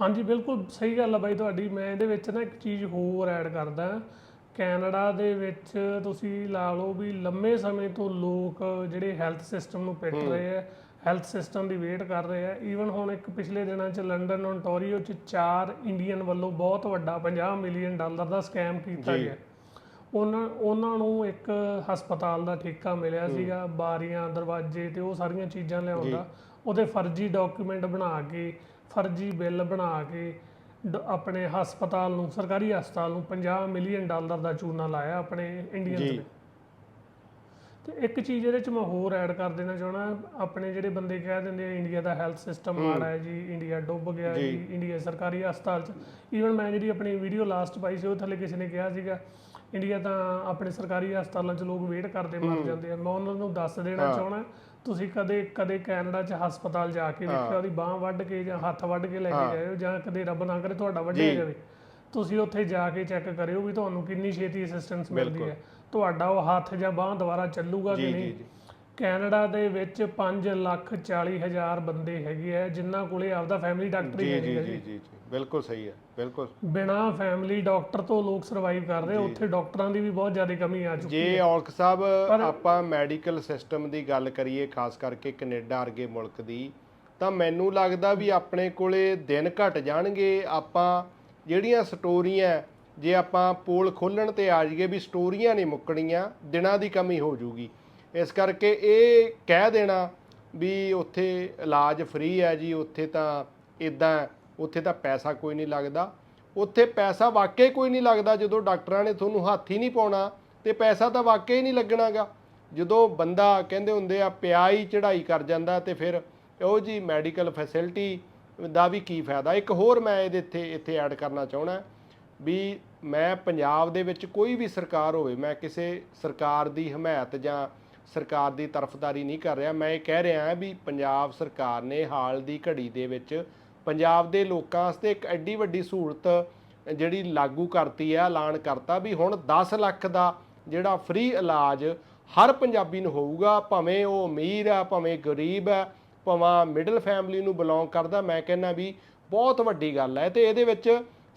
ਹਾਂਜੀ ਬਿਲਕੁਲ ਸਹੀ ਗੱਲ ਆ ਬਾਈ ਤੁਹਾਡੀ। ਮੈਂ ਇਹਦੇ ਵਿੱਚ ਨਾ ਇੱਕ ਚੀਜ਼ ਹੋਰ ਐਡ ਕਰਦਾ। ਕੈਨੇਡਾ ਦੇ ਵਿੱਚ ਤੁਸੀਂ ਲਾ ਲਓ ਵੀ ਲੰਮੇ ਸਮੇਂ ਤੋਂ ਲੋਕ ਜਿਹੜੇ ਹੈਲਥ ਸਿਸਟਮ ਨੂੰ ਪਿੱਟ ਰਹੇ ਆ ਹੈਲਥ ਸਿਸਟਮ ਦੀ ਵੇਟ ਕਰ ਰਹੇ ਆ। ਈਵਨ ਹੁਣ ਇੱਕ ਪਿਛਲੇ ਦਿਨਾਂ 'ਚ ਲੰਡਨ ਓਨਟਾਰੀਓ 'ਚ ਚਾਰ ਇੰਡੀਅਨ ਵੱਲੋਂ ਬਹੁਤ ਵੱਡਾ 50 ਮਿਲੀਅਨ ਡਾਲਰ ਦਾ ਸਕੈਮ ਕੀਤਾ ਗਿਆ। ਉਹਨਾਂ ਉਹਨਾਂ ਨੂੰ ਇੱਕ ਹਸਪਤਾਲ ਦਾ ਠੇਕਾ ਮਿਲਿਆ ਸੀਗਾ ਬਾਰੀਆਂ ਦਰਵਾਜ਼ੇ ਤੇ ਉਹ ਸਾਰੀਆਂ ਚੀਜ਼ਾਂ ਲਿਆਉਂਦਾ। ਉਹਦੇ ਫਰਜ਼ੀ ਡਾਕੂਮੈਂਟ ਬਣਾ ਕੇ ਫਰਜ਼ੀ ਬਿੱਲ ਬਣਾ ਕੇ ਆਪਣੇ ਹਸਪਤਾਲ ਨੂੰ ਸਰਕਾਰੀ ਹਸਪਤਾਲ ਨੂੰ 50 ਮਿਲੀਅਨ ਡਾਲਰ ਦਾ ਚੂਨਾ ਲਾਇਆ ਆਪਣੇ ਇੰਡੀਅਨਸ ਜੀ। ਨੇ। ਤੇ ਇੱਕ ਚੀਜ਼ ਇਹਦੇ ਚ ਮੈਂ ਹੋਰ ਐਡ ਕਰ ਦੇਣਾ ਚਾਹਣਾ ਆਪਣੇ ਜਿਹੜੇ ਬੰਦੇ ਕਹਿ ਦਿੰਦੇ ਆ ਇੰਡੀਆ ਦਾ ਹੈਲਥ ਸਿਸਟਮ ਮਾੜਾ ਹੈ ਜੀ ਇੰਡੀਆ ਡੁੱਬ ਗਿਆ ਜੀ ਇੰਡੀਆ ਸਰਕਾਰੀ ਹਸਪਤਾਲ ਚ। ਈਵਨ ਮੈਂ ਜਿਹੜੀ ਆਪਣੀ ਵੀਡੀਓ ਲਾਸਟ ਪਾਈ ਸੀ ਉਹ ਥੱਲੇ ਕਿਸੇ ਨੇ ਕਿਹਾ ਸੀਗਾ ਇੰਡੀਆ ਤਾਂ ਆਪਣੇ ਸਰਕਾਰੀ ਹਸਪਤਾਲਾਂ ਚ ਲੋਕ ਵੇਟ ਕਰਦੇ ਮਰ ਜਾਂਦੇ ਆ। ਮੈਂ ਉਹਨਾਂ ਨੂੰ ਦੱਸ ਦੇਣਾ ਚਾਹਣਾ ਤੁਸੀਂ ਕਦੇ ਕਦੇ ਕੈਨੇਡਾ ਚ ਹਸਪਤਾਲ ਜਾ ਕੇ ਵੇਖਿਆ ਉਹਦੀ ਬਾਹ ਵੱਢ ਕੇ ਜਾਂ ਹੱਥ ਵੱਢ ਕੇ ਲੈ ਕੇ ਜਾਇਓ ਜਾਂ ਕਦੇ ਰੱਬ ਨਾ ਕਰੇ ਤੁਹਾਡਾ ਵੱਢਿਆ ਜਾਵੇ। ਤੁਸੀਂ ਉੱਥੇ ਜਾ ਕੇ ਚੈੱਕ ਕਰਿਓ ਵੀ ਤੁਹਾਨੂੰ ਕਿੰਨੀ ਛੇਤੀ ਅਸਿਸਟੈਂਸ ਮਿਲਦੀ ਹੈ। ਤੁਹਾਡਾ ਉਹ ਹੱਥ ਜਾਂ ਬਾਹ ਦੁਬਾਰਾ ਚੱਲੂਗਾ ਕਿ ਨਹੀਂ? ਕੈਨੇਡਾ ਦੇ ਵਿੱਚ 5 ਲੱਖ 40 ਹਜ਼ਾਰ ਬੰਦੇ ਹੈਗੇ ਆ ਜਿਨ੍ਹਾਂ ਕੋਲੇ ਆਪਦਾ ਫੈਮਿਲੀ ਡਾਕਟਰ ਹੀ ਜੀ ਹੈ ਜੀ ਜੀ। ਜੀ ਜੀ ਬਿਲਕੁਲ ਸਹੀ ਹੈ ਬਿਲਕੁਲ। ਬਿਨਾ ਫੈਮਿਲੀ ਡਾਕਟਰ ਤੋਂ ਲੋਕ ਸਰਵਾਈਵ ਕਰ ਰਹੇ ਉੱਥੇ ਡਾਕਟਰਾਂ ਦੀ ਵੀ ਬਹੁਤ ਜ਼ਿਆਦਾ ਕਮੀ ਆ ਚੁੱਕੀ ਜੇ ਔਲਖ ਸਾਹਿਬ ਆਪਾਂ ਮੈਡੀਕਲ ਸਿਸਟਮ ਦੀ ਗੱਲ ਕਰੀਏ ਖਾਸ ਕਰਕੇ ਕੈਨੇਡਾ ਵਰਗੇ ਮੁਲਕ ਦੀ ਤਾਂ ਮੈਨੂੰ ਲੱਗਦਾ ਵੀ ਆਪਣੇ ਕੋਲੇ ਦਿਨ ਘਟ ਜਾਣਗੇ। ਆਪਾਂ ਜਿਹੜੀਆਂ ਸਟੋਰੀਆਂ ਜੇ ਆਪਾਂ ਪੋਲ ਖੋਲਣ ਤੇ ਆ ਜਾਈਏ ਵੀ ਸਟੋਰੀਆਂ ਨਹੀਂ ਮੁੱਕਣੀਆਂ ਦਿਨਾਂ ਦੀ ਕਮੀ ਹੋ ਜੂਗੀ ਇਸ ਕਰਕੇ ਇਹ ਕਹਿ ਦੇਣਾ ਵੀ ਉੱਥੇ ਇਲਾਜ ਫ੍ਰੀ ਹੈ ਜੀ, ਉੱਥੇ ਤਾਂ ਇਦਾਂ ਉੱਥੇ ਤਾਂ ਪੈਸਾ ਕੋਈ ਨਹੀਂ ਲੱਗਦਾ। ਉੱਥੇ ਪੈਸਾ ਵਾਕਈ ਕੋਈ ਨਹੀਂ ਲੱਗਦਾ ਜਦੋਂ ਡਾਕਟਰਾਂ ਨੇ ਤੁਹਾਨੂੰ ਹੱਥ ਹੀ ਨਹੀਂ ਪਾਉਣਾ ਤੇ ਪੈਸਾ ਤਾਂ ਵਾਕਿਆ ਹੀ ਨਹੀਂ ਲੱਗਣਾਗਾ। ਜਦੋਂ ਬੰਦਾ ਕਹਿੰਦੇ ਹੁੰਦੇ ਆ, ਪਿਆ ਹੀ ਚੜ੍ਹਾਈ ਕਰ ਜਾਂਦਾ ਤੇ ਫਿਰ ਉਹ ਜੀ ਮੈਡੀਕਲ ਫੈਸਿਲਿਟੀ ਦਾ ਵੀ ਕੀ ਫਾਇਦਾ? ਇੱਕ ਹੋਰ ਮੈਂ ਇਹਦੇ ਇੱਥੇ ਇੱਥੇ ਐਡ ਕਰਨਾ ਚਾਹਣਾ ਵੀ ਮੈਂ ਪੰਜਾਬ ਦੇ ਵਿੱਚ ਕੋਈ ਵੀ ਸਰਕਾਰ ਹੋਵੇ, ਮੈਂ ਕਿਸੇ ਸਰਕਾਰ ਦੀ ਹਮਾਇਤ ਜਾਂ ਸਰਕਾਰ ਦੀ ਤਰਫਦਾਰੀ ਨਹੀਂ ਕਰ ਰਿਹਾ। ਮੈਂ ਇਹ ਕਹਿ ਰਿਹਾ ਵੀ ਪੰਜਾਬ ਸਰਕਾਰ ਨੇ ਹਾਲ ਦੀ ਘੜੀ ਦੇ ਵਿੱਚ ਪੰਜਾਬ ਦੇ ਲੋਕਾਂ ਵਾਸਤੇ ਇੱਕ ਐਡੀ ਵੱਡੀ ਸਹੂਲਤ ਜਿਹੜੀ ਲਾਗੂ ਕਰਤੀ ਹੈ, ਐਲਾਨ ਕਰਤਾ ਵੀ ਹੁਣ 10 ਲੱਖ ਦਾ ਜਿਹੜਾ ਫ੍ਰੀ ਇਲਾਜ ਹਰ ਪੰਜਾਬੀ ਨੂੰ ਹੋਊਗਾ। ਭਾਵੇਂ ਉਹ ਅਮੀਰ ਆ ਭਾਵੇਂ ਗਰੀਬ ਆ ਭਾਵੇਂ ਮਿਡਲ ਫੈਮਿਲੀ ਨੂੰ ਬਿਲੋਂਗ ਕਰਦਾ, ਮੈਂ ਕਹਿੰਦਾ ਵੀ ਬਹੁਤ ਵੱਡੀ ਗੱਲ ਹੈ ਤੇ ਇਹਦੇ ਵਿੱਚ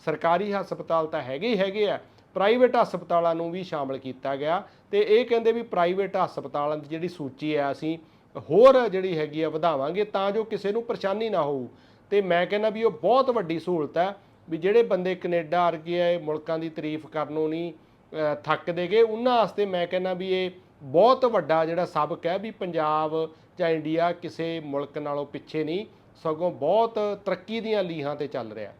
ਸਰਕਾਰੀ ਹਸਪਤਾਲ ਤਾਂ ਹੈਗੇ ਹੀ ਹੈਗੇ ਆ। ਪ੍ਰਾਈਵੇਟ ਹਸਪਤਾਲਾਂ ਨੂੰ ਵੀ ਸ਼ਾਮਲ ਕੀਤਾ ਗਿਆ। ਤੇ ਇਹ ਕਹਿੰਦੇ ਵੀ ਪ੍ਰਾਈਵੇਟ ਹਸਪਤਾਲਾਂ ਦੀ ਜਿਹੜੀ ਸੂਚੀ ਹੈ ਅਸੀਂ ਹੋਰ ਜਿਹੜੀ ਹੈਗੀ ਆ ਵਧਾਵਾਂਗੇ ਤਾਂ ਜੋ ਕਿਸੇ ਨੂੰ ਪਰੇਸ਼ਾਨੀ ਨਾ ਹੋਊ। ਤੇ ਮੈਂ ਕਹਿੰਦਾ ਵੀ ਉਹ ਬਹੁਤ ਵੱਡੀ ਸਹੂਲਤ ਹੈ ਵੀ ਜਿਹੜੇ ਬੰਦੇ ਕੈਨੇਡਾ ਵਰਗੇ ਮੁਲਕਾਂ ਦੀ ਤਾਰੀਫ ਕਰਨੋਂ ਨਹੀਂ ਅਹ, ਥੱਕਦੇਗੇ ਉਹਨਾਂ ਵਾਸਤੇ ਮੈਂ ਕਹਿੰਦਾ ਵੀ ਇਹ ਬਹੁਤ ਵੱਡਾ ਜਿਹੜਾ ਸਬਕ ਹੈ ਵੀ ਪੰਜਾਬ ਜਾਂ ਇੰਡੀਆ ਕਿਸੇ ਮੁਲਕ ਨਾਲੋਂ ਪਿੱਛੇ ਨਹੀਂ ਸਗੋਂ ਬਹੁਤ ਤਰੱਕੀ ਦੀਆਂ ਲੀਹਾਂ ਤੇ ਚੱਲ ਰਿਹਾ।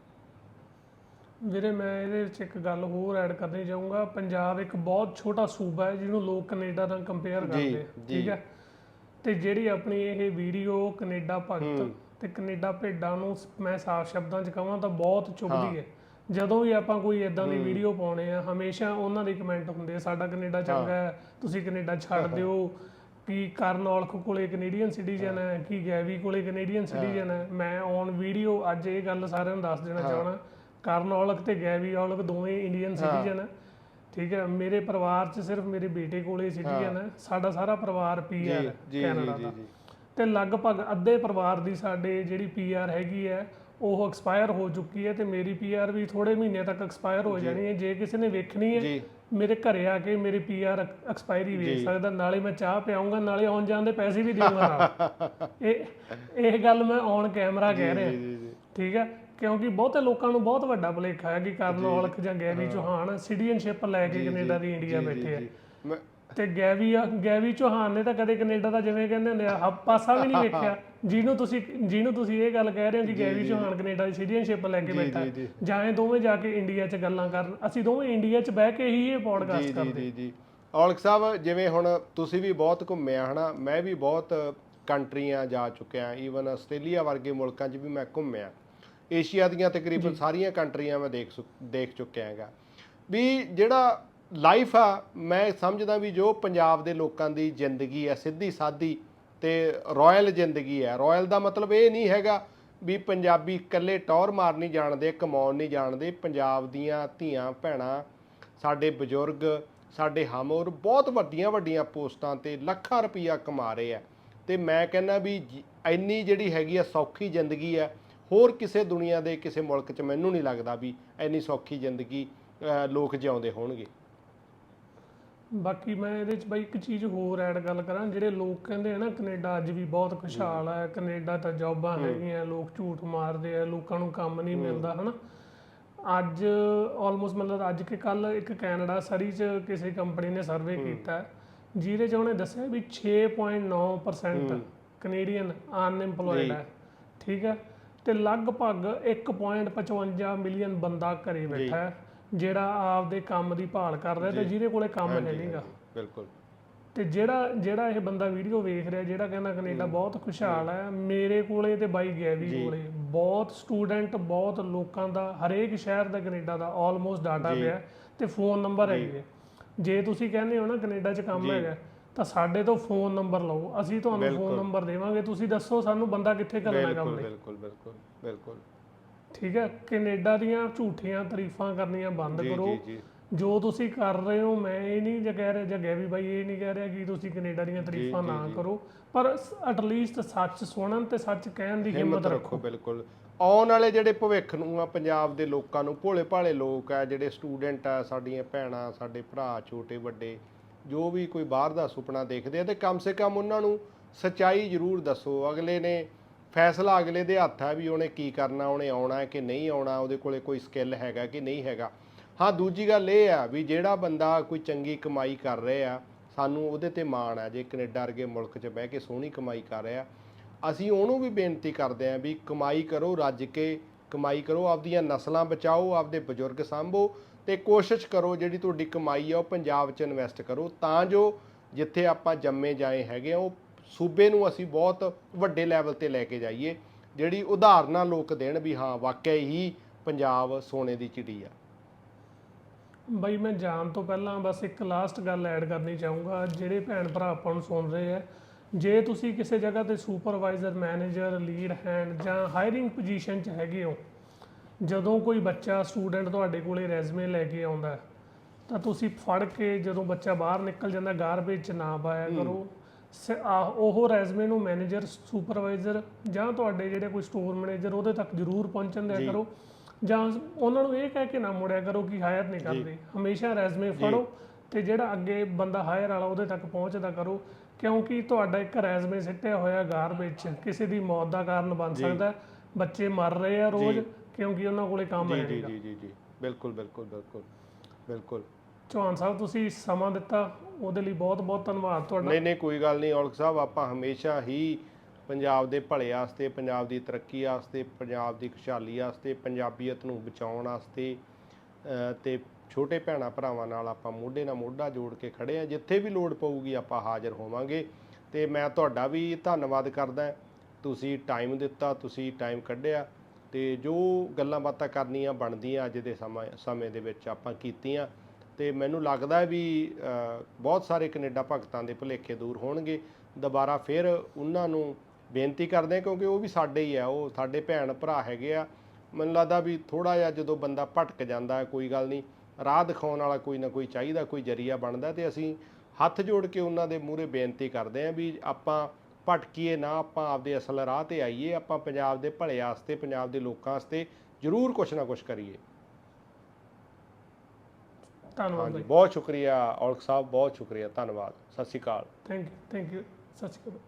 ਵੀਰੇ ਮੈਂ ਇਹਦੇ ਵਿੱਚ ਇੱਕ ਗੱਲ ਹੋਰ ਐਡ ਕਰਨੀ ਚਾਹੂੰਗਾ। ਪੰਜਾਬ ਇੱਕ ਬਹੁਤ ਛੋਟਾ ਸੂਬਾ ਹੈ ਜਿਹਨੂੰ ਲੋਕ ਕੈਨੇਡਾ ਨਾਲ ਕੰਪੇਅਰ ਕਰਦੇ ਆ, ਠੀਕ ਹੈ? ਤੇ ਜਿਹੜੀ ਆਪਣੀ ਇਹ ਵੀਡੀਓ ਕੈਨੇਡਾ ਭਗਤ ਤੇ ਕੈਨੇਡਾ ਭੇਡਾਂ ਨੂੰ ਮੈਂ ਸਾਫ਼ ਸ਼ਬਦਾਂ 'ਚ ਕਹਾਂ ਤਾਂ ਬਹੁਤ ਚੁਭਦੀ ਹੈ। ਜਦੋਂ ਵੀ ਆਪਾਂ ਕੋਈ ਇਦਾਂ ਦੀ ਵੀਡੀਓ ਪਾਉਣੇ ਆ ਹਮੇਸ਼ਾ ਉਹਨਾਂ ਦੇ ਕਮੈਂਟ ਹੁੰਦੇ ਆ ਸਾਡਾ ਕੈਨੇਡਾ ਚੰਗਾ ਹੈ ਤੁਸੀਂ ਕੈਨੇਡਾ ਛੱਡ ਦਿਓ। ਕਿ ਕਰਨ ਔਲਖ ਕੋਲੇ ਕੈਨੇਡੀਅਨ ਸਿਟੀਜ਼ਨ ਹੈ। ਕਿ ਗੈਵੀ ਕੋਲੇ ਕੈਨੇਡੀਅਨ ਸਿਟੀਜ਼ਨ ਹੈ। ਮੈਂ ਔਨ ਵੀਡੀਓ ਅੱਜ ਇਹ ਗੱਲ ਸਾਰਿਆਂ ਨੂੰ ਦੱਸ ਦੇਣਾ ਚਾਹਣਾ। ਕਰਨ ਔਲਖ ਤੇ ਗੈਵੀ ਔਲਖ ਦੋਵੇਂ ਇੰਡੀਅਨ ਸਿਟੀਜ਼ਨ ਹੈ ਠੀਕ ਹੈ ਮੇਰੇ ਪਰਿਵਾਰ 'ਚ ਸਿਰਫ ਮੇਰੇ ਬੇਟੇ ਕੋਲੇ ਸਿਟੀਜ਼ਨ ਹੈ। ਸਾਡਾ ਸਾਰਾ ਪਰਿਵਾਰ ਪੀਆਰ ਕੈਨੇਡਾ ਦਾ। ਤੇ ਲਗਭਗ ਅੱਧੇ ਪਰਿਵਾਰ ਦੀ ਸਾਡੇ ਜਿਹੜੀ ਪੀਆਰ ਹੈਗੀ ਹੈ ਉਹ ਐਕਸਪਾਇਰ ਹੋ ਚੁੱਕੀ ਹੈ ਤੇ ਮੇਰੀ ਪੀਆਰ ਵੀ ਥੋੜੇ ਮਹੀਨੇ ਤੱਕ ਐਕਸਪਾਇਰ ਹੋ ਜਾਣੀ ਹੈ। ਜੇ ਕਿਸੇ ਨੇ ਵੇਖਣੀ ਹੈ ਮੇਰੇ ਘਰੇ ਆ ਕੇ ਮੇਰੀ ਪੀਆਰ ਐਕਸਪਾਇਰੀ ਵੇਖ ਸਕਦਾ। ਨਾਲੇ ਮੈਂ ਚਾਹ ਪਿਆਉਂਗਾ ਨਾਲੇ ਆਉਣ ਜਾਣ ਦੇ ਪੈਸੇ ਵੀ ਦੇਵਾਂਗਾ। ਇਹ ਇਹ ਗੱਲ ਮੈਂ ਔਨ ਕੈਮਰਾ ਕਹਿ ਰਿਹਾ। ਠੀਕ ਹੈ ਕਿਉਂਕਿ ਬਹੁਤੇ ਲੋਕਾਂ ਨੂੰ ਬਹੁਤ ਵੱਡਾ ਭੁਲੇਖਾ ਹੈ ਕਿ ਕਰਨ ਔਲਖ ਜਾਂ ਗੈਵੀ ਚੌਹਾਨ ਸਿਟੀਜ਼ਨਸ਼ਿਪ ਲੈ ਕੇ ਕੈਨੇਡਾ ਦੀ ਇੰਡੀਆ ਬੈਠੇ ਆ। ਮੈਂ ਤੇ ਗੈਵੀ ਗੈਵੀ ਚੌਹਾਨ ਨੇ ਤਾਂ ਕਦੇ ਕੈਨੇਡਾ ਦਾ ਜਿਵੇਂ ਕਹਿੰਦੇ ਹੁੰਦੇ ਆ ਪਾਸਾ ਵੀ ਨਹੀਂ ਵੇਖਿਆ। ਜਿਹਨੂੰ ਤੁਸੀਂ ਜਿਹਨੂੰ ਤੁਸੀਂ ਇਹ ਗੱਲ ਕਹਿ ਰਹੇ ਹੋ ਕਿ ਗੈਵੀ ਚੌਹਾਨ ਕੈਨੇਡਾ ਦੀ ਸਿਟੀਜ਼ਨਸ਼ਿਪ ਲੈ ਕੇ ਬੈਠਾ। ਜੀ, ਜੀ। ਜਾਂ ਇਹ ਦੋਵੇਂ ਜਾ ਕੇ ਇੰਡੀਆ 'ਚ ਗੱਲਾਂ ਕਰਨ। ਅਸੀਂ ਦੋਵੇਂ ਇੰਡੀਆ 'ਚ ਬਹਿ ਕੇ ਹੀ ਇਹ ਪੋਡਕਾਸਟ ਜੀ ਕਰਦੇ। ਜੀ ਜੀ। ਔਲਖ ਸਾਹਿਬ ਜਿਵੇਂ ਹੁਣ ਤੁਸੀਂ ਵੀ ਬਹੁਤ ਘੁੰਮਿਆ ਹਨਾ? ਮੈਂ ਵੀ ਬਹੁਤ ਕੰਟਰੀਆਂ ਜਾ ਚੁੱਕਿਆ ਈਵਨ ਆਸਟ੍ਰੇਲੀਆ ਵਰਗੇ ਮੁਲਕਾਂ 'ਚ ਵੀ ਮੈਂ ਘੁੰਮਿਆ। ਏਸ਼ੀਆ ਦੀਆਂ ਤਕਰੀਬਨ ਸਾਰੀਆਂ ਕੰਟਰੀਆਂ ਮੈਂ ਦੇਖ ਦੇਖ ਚੁੱਕਿਆ ਹੈਗਾ। ਵੀ ਜਿਹੜਾ ਲਾਈਫ ਆ ਮੈਂ ਸਮਝਦਾ ਵੀ ਜੋ ਪੰਜਾਬ ਦੇ ਲੋਕਾਂ ਦੀ ਜ਼ਿੰਦਗੀ ਹੈ ਸਿੱਧੀ ਸਾਦੀ ਤੇ ਰਾਇਲ ਜ਼ਿੰਦਗੀ ਹੈ। ਰਾਇਲ ਦਾ ਮਤਲਬ ਇਹ ਨਹੀਂ ਹੈਗਾ ਵੀ ਪੰਜਾਬੀ ਇਕੱਲੇ ਟੌਰ ਮਾਰ ਨਹੀਂ ਜਾਣਦੇ ਕਮਾਉਣ ਨਹੀਂ ਜਾਣਦੇ। ਪੰਜਾਬ ਦੀਆਂ ਧੀਆਂ ਭੈਣਾਂ ਸਾਡੇ ਬਜ਼ੁਰਗ ਸਾਡੇ ਹਮੌਰ ਬਹੁਤ ਵੱਡੀਆਂ ਵੱਡੀਆਂ ਪੋਸਟਾਂ ਤੇ ਲੱਖਾਂ ਰੁਪਈਆ ਕਮਾ ਰਹੇ ਆ। ਤੇ ਮੈਂ ਕਹਿੰਦਾ ਵੀ ਇੰਨੀ ਜਿਹੜੀ ਹੈਗੀ ਆ ਸੌਖੀ ਜ਼ਿੰਦਗੀ ਆ ਹੋਰ ਕਿਸੇ ਦੁਨੀਆ ਦੇ ਕਿਸੇ ਮੁਲਕ 'ਚ ਮੈਨੂੰ ਨਹੀਂ ਲੱਗਦਾ ਵੀ ਇੰਨੀ ਸੌਖੀ ਜ਼ਿੰਦਗੀ ਲੋਕ ਜਿਉਂਦੇ ਹੋਣਗੇ। ਬਾਕੀ ਮੈਂ ਇਹਦੇ 'ਚ ਬਾਈ ਇੱਕ ਚੀਜ਼ ਹੋਰ ਐਡ ਗੱਲ ਕਰਾਂ ਜਿਹੜੇ ਲੋਕ ਕਹਿੰਦੇ ਆ ਨਾ ਕੈਨੇਡਾ ਅੱਜ ਵੀ ਬਹੁਤ ਖੁਸ਼ਹਾਲ ਹੈ ਕੈਨੇਡਾ ਤਾਂ ਜੌਬਾਂ ਹੈਗੀਆਂ ਲੋਕ ਝੂਠ ਮਾਰਦੇ ਆ ਲੋਕਾਂ ਨੂੰ ਕੰਮ ਨਹੀਂ ਮਿਲਦਾ ਹਨਾ। ਅੱਜ ਆਲਮੋਸਟ ਮਤਲਬ ਅੱਜ ਕਿ ਕੱਲ ਇੱਕ ਕੈਨੇਡਾ ਸਰੀ 'ਚ ਕਿਸੇ ਕੰਪਨੀ ਨੇ ਸਰਵੇ ਕੀਤਾ ਜਿਹਦੇ 'ਚ ਉਹਨੇ ਦੱਸਿਆ ਵੀ 6.9% ਕੈਨੇਡੀਅਨ ਅਨਐਮਪਲੋਇਡ ਹੈ। ਠੀਕ ਹੈ ਤੇ ਲਗਭਗ 1.55 ਮਿਲੀਅਨ ਬੰਦਾ ਘਰੇ ਬੈਠਾ ਹੈ ਜਿਹੜਾ ਆਪਦੇ ਕੰਮ ਦੀ ਭਾਲ ਕਰਦਾ ਤੇ ਜਿਹਦੇ ਕੋਲੇ ਕੰਮ ਹੈ ਨਹੀਂਗਾ ਬਿਲਕੁਲ। ਤੇ ਜਿਹੜਾ ਜਿਹੜਾ ਇਹ ਬੰਦਾ ਵੀਡੀਓ ਵੇਖ ਰਿਹਾ ਜਿਹੜਾ ਕਹਿੰਦਾ ਕੈਨੇਡਾ ਬਹੁਤ ਖੁਸ਼ਹਾਲ ਹੈ। ਮੇਰੇ ਕੋਲੇ ਤੇ ਬਾਈ ਗੈਵੀ ਕੋਲੇ। ਬਹੁਤ ਸਟੂਡੈਂਟ ਬਹੁਤ ਲੋਕਾਂ ਦਾ ਹਰੇਕ ਸ਼ਹਿਰ ਦਾ ਕੈਨੇਡਾ ਦਾ ਆਲਮੋਸਟ ਡਾਟਾ ਪਿਆ ਤੇ ਫੋਨ ਨੰਬਰ ਹੈਗੇ। ਜੇ ਤੁਸੀਂ ਕਹਿੰਦੇ ਹੋ ਨਾ ਕੈਨੇਡਾ 'ਚ ਕੰਮ ਹੈਗਾ ਤਾਂ ਸਾਡੇ ਤੋਂ ਫੋਨ ਨੰਬਰ ਲਓ। ਅਸੀਂ ਤੁਹਾਨੂੰ ਫੋਨ ਨੰਬਰ ਦੇਵਾਂਗੇ। ਤੁਸੀਂ ਦੱਸੋ ਸਾਨੂੰ ਬੰਦਾ ਕਿੱਥੇ ਕਰਨਾ ਕੰਮ ਬਿਲਕੁਲ ਬਿਲਕੁਲ ਬਿਲਕੁਲ ਬਿਲਕੁਲ। ਠੀਕ ਹੈ? ਕੈਨੇਡਾ ਦੀਆਂ ਝੂਠੀਆਂ ਤਾਰੀਫਾਂ ਕਰਨੀਆਂ ਬੰਦ ਕਰੋ। ਜੀ ਤੁਸੀਂ ਕਰ ਰਹੇ ਹੋ ਮੈਂ ਇਹ ਨਹੀਂ ਜੇ ਕਹਿ ਰਿਹਾ ਜਾਂ ਗੈਵੀ ਬਾਈ ਇਹ ਨਹੀਂ ਕਹਿ ਰਿਹਾ ਕਿ ਤੁਸੀਂ ਕੈਨੇਡਾ ਦੀਆਂ ਤਾਰੀਫਾਂ ਨਾ ਕਰੋ। ਪਰ ਐਟਲੀਸਟ ਸੱਚ ਸੁਣਨ ਤੇ ਸੱਚ ਕਹਿਣ ਦੀ ਹਿੰਮਤ ਰੱਖੋ ਬਿਲਕੁਲ। ਆਉਣ ਵਾਲੇ ਜਿਹੜੇ ਭਵਿੱਖ ਨੂੰ ਆ ਪੰਜਾਬ ਦੇ ਲੋਕਾਂ ਨੂੰ ਭੋਲੇ ਭਾਲੇ ਲੋਕ ਆ ਜਿਹੜੇ ਸਟੂਡੈਂਟ ਆ ਸਾਡੀਆਂ ਭੈਣਾਂ ਸਾਡੇ ਭਰਾ ਛੋਟੇ ਵੱਡੇ ਜੋ ਵੀ ਕੋਈ ਬਾਹਰ ਦਾ ਸੁਪਨਾ ਦੇਖਦੇ ਆ ਤੇ ਕਮ ਸੇ ਕਮ ਉਹਨਾਂ ਨੂੰ ਸੱਚਾਈ ਜ਼ਰੂਰ ਦੱਸੋ। ਅਗਲੇ ਨੇ ਫੈਸਲਾ ਅਗਲੇ ਦੇ ਹੱਥ ਹੈ ਵੀ ਉਹਨੇ ਕੀ ਕਰਨਾ, ਉਹਨੇ ਆਉਣਾ ਹੈ ਕਿ ਨਹੀਂ ਆਉਣਾ, ਉਹਦੇ ਕੋਲੇ ਕੋਈ ਸਕਿੱਲ ਹੈਗਾ ਕਿ ਨਹੀਂ ਹੈਗਾ। ਹਾਂ, ਦੂਜੀ ਗੱਲ ਇਹ ਆ ਵੀ ਜਿਹੜਾ ਬੰਦਾ ਕੋਈ ਚੰਗੀ ਕਮਾਈ ਕਰ ਰਿਹਾ ਸਾਨੂੰ ਉਹਦੇ ਤੇ ਮਾਣ ਆ ਜੇ ਕੈਨੇਡਾ ਵਰਗੇ ਮੁਲਕ 'ਚ ਬਹਿ ਕੇ ਸੋਹਣੀ ਕਮਾਈ ਕਰ ਰਿਹਾ, ਅਸੀਂ ਉਹਨੂੰ ਵੀ ਬੇਨਤੀ ਕਰਦੇ ਆਂ ਵੀ ਕਮਾਈ ਕਰੋ, ਰੱਜ ਕੇ ਕਮਾਈ ਕਰੋ, ਆਪਦੀਆਂ ਨਸਲਾਂ ਬਚਾਓ, ਆਪਦੇ ਬਜ਼ੁਰਗ ਸੰਭੋ ਤੇ ਕੋਸ਼ਿਸ਼ ਕਰੋ ਜਿਹੜੀ ਤੁਹਾਡੀ ਕਮਾਈ ਆ ਉਹ ਪੰਜਾਬ 'ਚ ਇਨਵੈਸਟ ਕਰੋ, ਤਾਂ ਜੋ ਜਿੱਥੇ ਆਪਾਂ ਜੰਮੇ ਜਾਏ ਹੈਗੇ ਆ, ਉਹ ਸੂਬੇ ਨੂੰ ਅਸੀਂ ਬਹੁਤ ਵੱਡੇ ਲੈਵਲ ਤੇ ਲੈ ਕੇ ਜਾਈਏ, ਜਿਹੜੀ ਉਦਾਹਰਨਾਂ ਲੋਕ ਦੇਣ ਵੀ ਹਾਂ, ਵਾਕਿਆ ਹੀ ਪੰਜਾਬ ਸੋਨੇ ਦੀ ਚਿੜੀ ਆ। ਬਈ, ਮੈਂ ਜਾਣ ਤੋਂ ਪਹਿਲਾਂ ਬਸ ਇੱਕ ਲਾਸਟ ਗੱਲ ਐਡ ਕਰਨੀ ਚਾਹੂੰਗਾ। ਜਿਹੜੇ ਭੈਣ ਭਰਾ ਆਪਾਂ ਨੂੰ ਸੁਣ ਰਹੇ ਆ, ਜੇ ਤੁਸੀਂ ਕਿਸੇ ਜਗ੍ਹਾ ਤੇ ਸੁਪਰਵਾਈਜ਼ਰ ਮੈਨੇਜਰ ਲੀਡ ਹੈਂਡ ਜਾਂ ਹਾਇਰਿੰਗ ਪੋਜੀਸ਼ਨ 'ਚ ਹੈਗੇ ਹੋ ਜਦੋਂ ਕੋਈ ਬੱਚਾ ਸਟੂਡੈਂਟ ਤੁਹਾਡੇ ਕੋਲੇ ਰੈਜ਼ਮੇ ਲੈ ਕੇ ਆਉਂਦਾ ਹੈ, ਤਾਂ ਤੁਸੀਂ ਫੜ ਕੇ ਜਦੋਂ ਬੱਚਾ ਬਾਹਰ ਨਿਕਲ ਜਾਂਦਾ ਗਾਰਬੇਜ 'ਚ ਨਾ ਪਾਇਆ ਕਰੋ। ਸ- ਆਹ- ਉਹ ਰੈਜ਼ਮੇ ਨੂੰ ਮੈਨੇਜਰ ਸੁਪਰਵਾਈਜ਼ਰ ਜਾਂ ਤੁਹਾਡੇ ਜਿਹੜੇ ਕੋਈ ਸਟੋਰ ਮੈਨੇਜਰ ਉਹਦੇ ਤੱਕ ਜ਼ਰੂਰ ਪਹੁੰਚਣ ਦਿਆ ਕਰੋ। ਜਾਂ ਉਹਨਾਂ ਨੂੰ ਇਹ ਕਹਿ ਕੇ ਨਾ ਮੁੜਿਆ ਕਰੋ ਕਿ ਹਾਇਰ ਨਹੀਂ ਕਰਦੇ। ਹਮੇਸ਼ਾ ਰੈਜ਼ਮੇ ਫੜੋ ਤੇ ਜਿਹੜਾ ਅੱਗੇ ਬੰਦਾ ਹਾਇਰ ਵਾਲਾ ਉਹਦੇ ਤੱਕ ਪਹੁੰਚਦਾ ਕਰੋ ਕਿਉਂਕਿ ਤੁਹਾਡਾ ਇੱਕ ਰੈਜ਼ਮੇ ਸਿੱਟਿਆ ਹੋਇਆ ਗਾਰਬੇਜ 'ਚ ਕਿਸੇ ਦੀ ਮੌਤ ਦਾ ਕਾਰਨ ਬਣ ਸਕਦਾ ਹੈ। ਬੱਚੇ ਮਰ ਰਹੇ ਆ ਰੋਜ਼ ਕਿਉਂਕਿ ਉਹਨਾਂ ਕੋਲੇ ਕੰਮ ਜੀ ਹੈ ਜੀ ਜੀ ਜੀ ਜੀ। ਬਿਲਕੁਲ ਬਿਲਕੁਲ ਬਿਲਕੁਲ ਬਿਲਕੁਲ। ਚੌਹਾਨ ਸਾਹਿਬ ਤੁਸੀਂ ਸਮਾਂ ਦਿੱਤਾ। ਉਹਦੇ ਲਈ ਬਹੁਤ ਬਹੁਤ ਧੰਨਵਾਦ ਤੁਹਾਡਾ। ਨਹੀਂ ਨਹੀਂ ਕੋਈ ਗੱਲ ਨਹੀਂ। ਔਲਖ ਸਾਹਿਬ ਆਪਾਂ ਹਮੇਸ਼ਾ ਹੀ ਪੰਜਾਬ ਦੇ ਭਲੇ ਵਾਸਤੇ ਪੰਜਾਬ ਦੀ ਤਰੱਕੀ ਵਾਸਤੇ ਪੰਜਾਬ ਦੀ ਖੁਸ਼ਹਾਲੀ ਵਾਸਤੇ ਪੰਜਾਬੀਅਤ ਨੂੰ ਬਚਾਉਣ ਵਾਸਤੇ ਅ, ਤੇ ਛੋਟੇ ਭੈਣਾ ਭਰਾਵਾਂ ਨਾਲ ਆਪਾਂ ਮੋਢੇ ਨਾਲ ਮੋਢਾ ਜੋੜ ਕੇ ਖੜੇ ਆ ਜਿੱਥੇ ਵੀ ਲੋੜ ਪਊਗੀ ਆਪਾਂ ਹਾਜ਼ਰ ਹੋਵਾਂਗੇ। ਤੇ ਮੈਂ ਤੁਹਾਡਾ ਵੀ ਧੰਨਵਾਦ ਕਰਦਾ। ਤੁਸੀਂ ਟਾਈਮ ਦਿੱਤਾ ਤੁਸੀਂ ਟਾਈਮ ਕੱਢਿਆ। ਤੇ ਜੋ ਗੱਲਾਂ ਬਾਤਾਂ ਕਰਨੀਆਂ ਬਣਦੀਆਂ ਅੱਜ ਦੇ ਸਮਾਂ, ਸਮੇਂ ਦੇ ਵਿੱਚ ਆਪਾਂ ਕੀਤੀਆਂ, ਤੇ ਮੈਨੂੰ ਲੱਗਦਾ ਵੀ ਬਹੁਤ ਸਾਰੇ ਕੈਨੇਡਾ ਭਗਤਾਂ ਦੇ ਭੁਲੇਖੇ ਦੂਰ ਹੋਣਗੇ। ਦੁਬਾਰਾ ਫਿਰ ਉਹਨਾਂ ਨੂੰ ਬੇਨਤੀ ਕਰਦੇ ਹਾਂ, ਕਿਉਂਕਿ ਉਹ ਵੀ ਸਾਡੇ ਹੀ ਆ, ਉਹ ਸਾਡੇ ਭੈਣ ਭਰਾ ਹੈਗੇ ਆ। ਮੈਨੂੰ ਲੱਗਦਾ ਵੀ ਥੋੜਾ ਜਿਹਾ ਜਦੋਂ ਬੰਦਾ ਭਟਕ ਜਾਂਦਾ, ਕੋਈ ਗੱਲ ਨਹੀਂ, ਰਾਹ ਦਿਖਾਉਣ ਵਾਲਾ ਕੋਈ ਨਾ ਕੋਈ ਚਾਹੀਦਾ, ਕੋਈ ਜਰੀਆ ਬਣਦਾ, ਤੇ ਅਸੀਂ ਹੱਥ ਜੋੜ ਕੇ ਉਹਨਾਂ ਦੇ ਮੂਹਰੇ ਬੇਨਤੀ ਕਰਦੇ ਹਾਂ ਵੀ ਆਪਾਂ ਭਟਕੀਏ ਨਾ ਆਪਾਂ ਆਪਦੇ ਅਸਲ ਰਾਹ ਤੇ ਆਈਏ ਆਪਾਂ ਪੰਜਾਬ ਦੇ ਭਲੇ ਵਾਸਤੇ ਪੰਜਾਬ ਦੇ ਲੋਕਾਂ ਵਾਸਤੇ ਜ਼ਰੂਰ ਕੁਛ ਨਾ ਕੁਛ ਕਰੀਏ। ਧੰਨਵਾਦ ਬਹੁਤ ਸ਼ੁਕਰੀਆ ਔਲਖ ਸਾਹਿਬ ਬਹੁਤ ਸ਼ੁਕਰੀਆ ਧੰਨਵਾਦ ਸਤਿ ਸ਼੍ਰੀ ਅਕਾਲ। ਥੈਂਕ ਯੂ ਥੈਂਕ ਯੂ ਸਤਿ ਸ਼੍ਰੀ ਅਕਾਲ।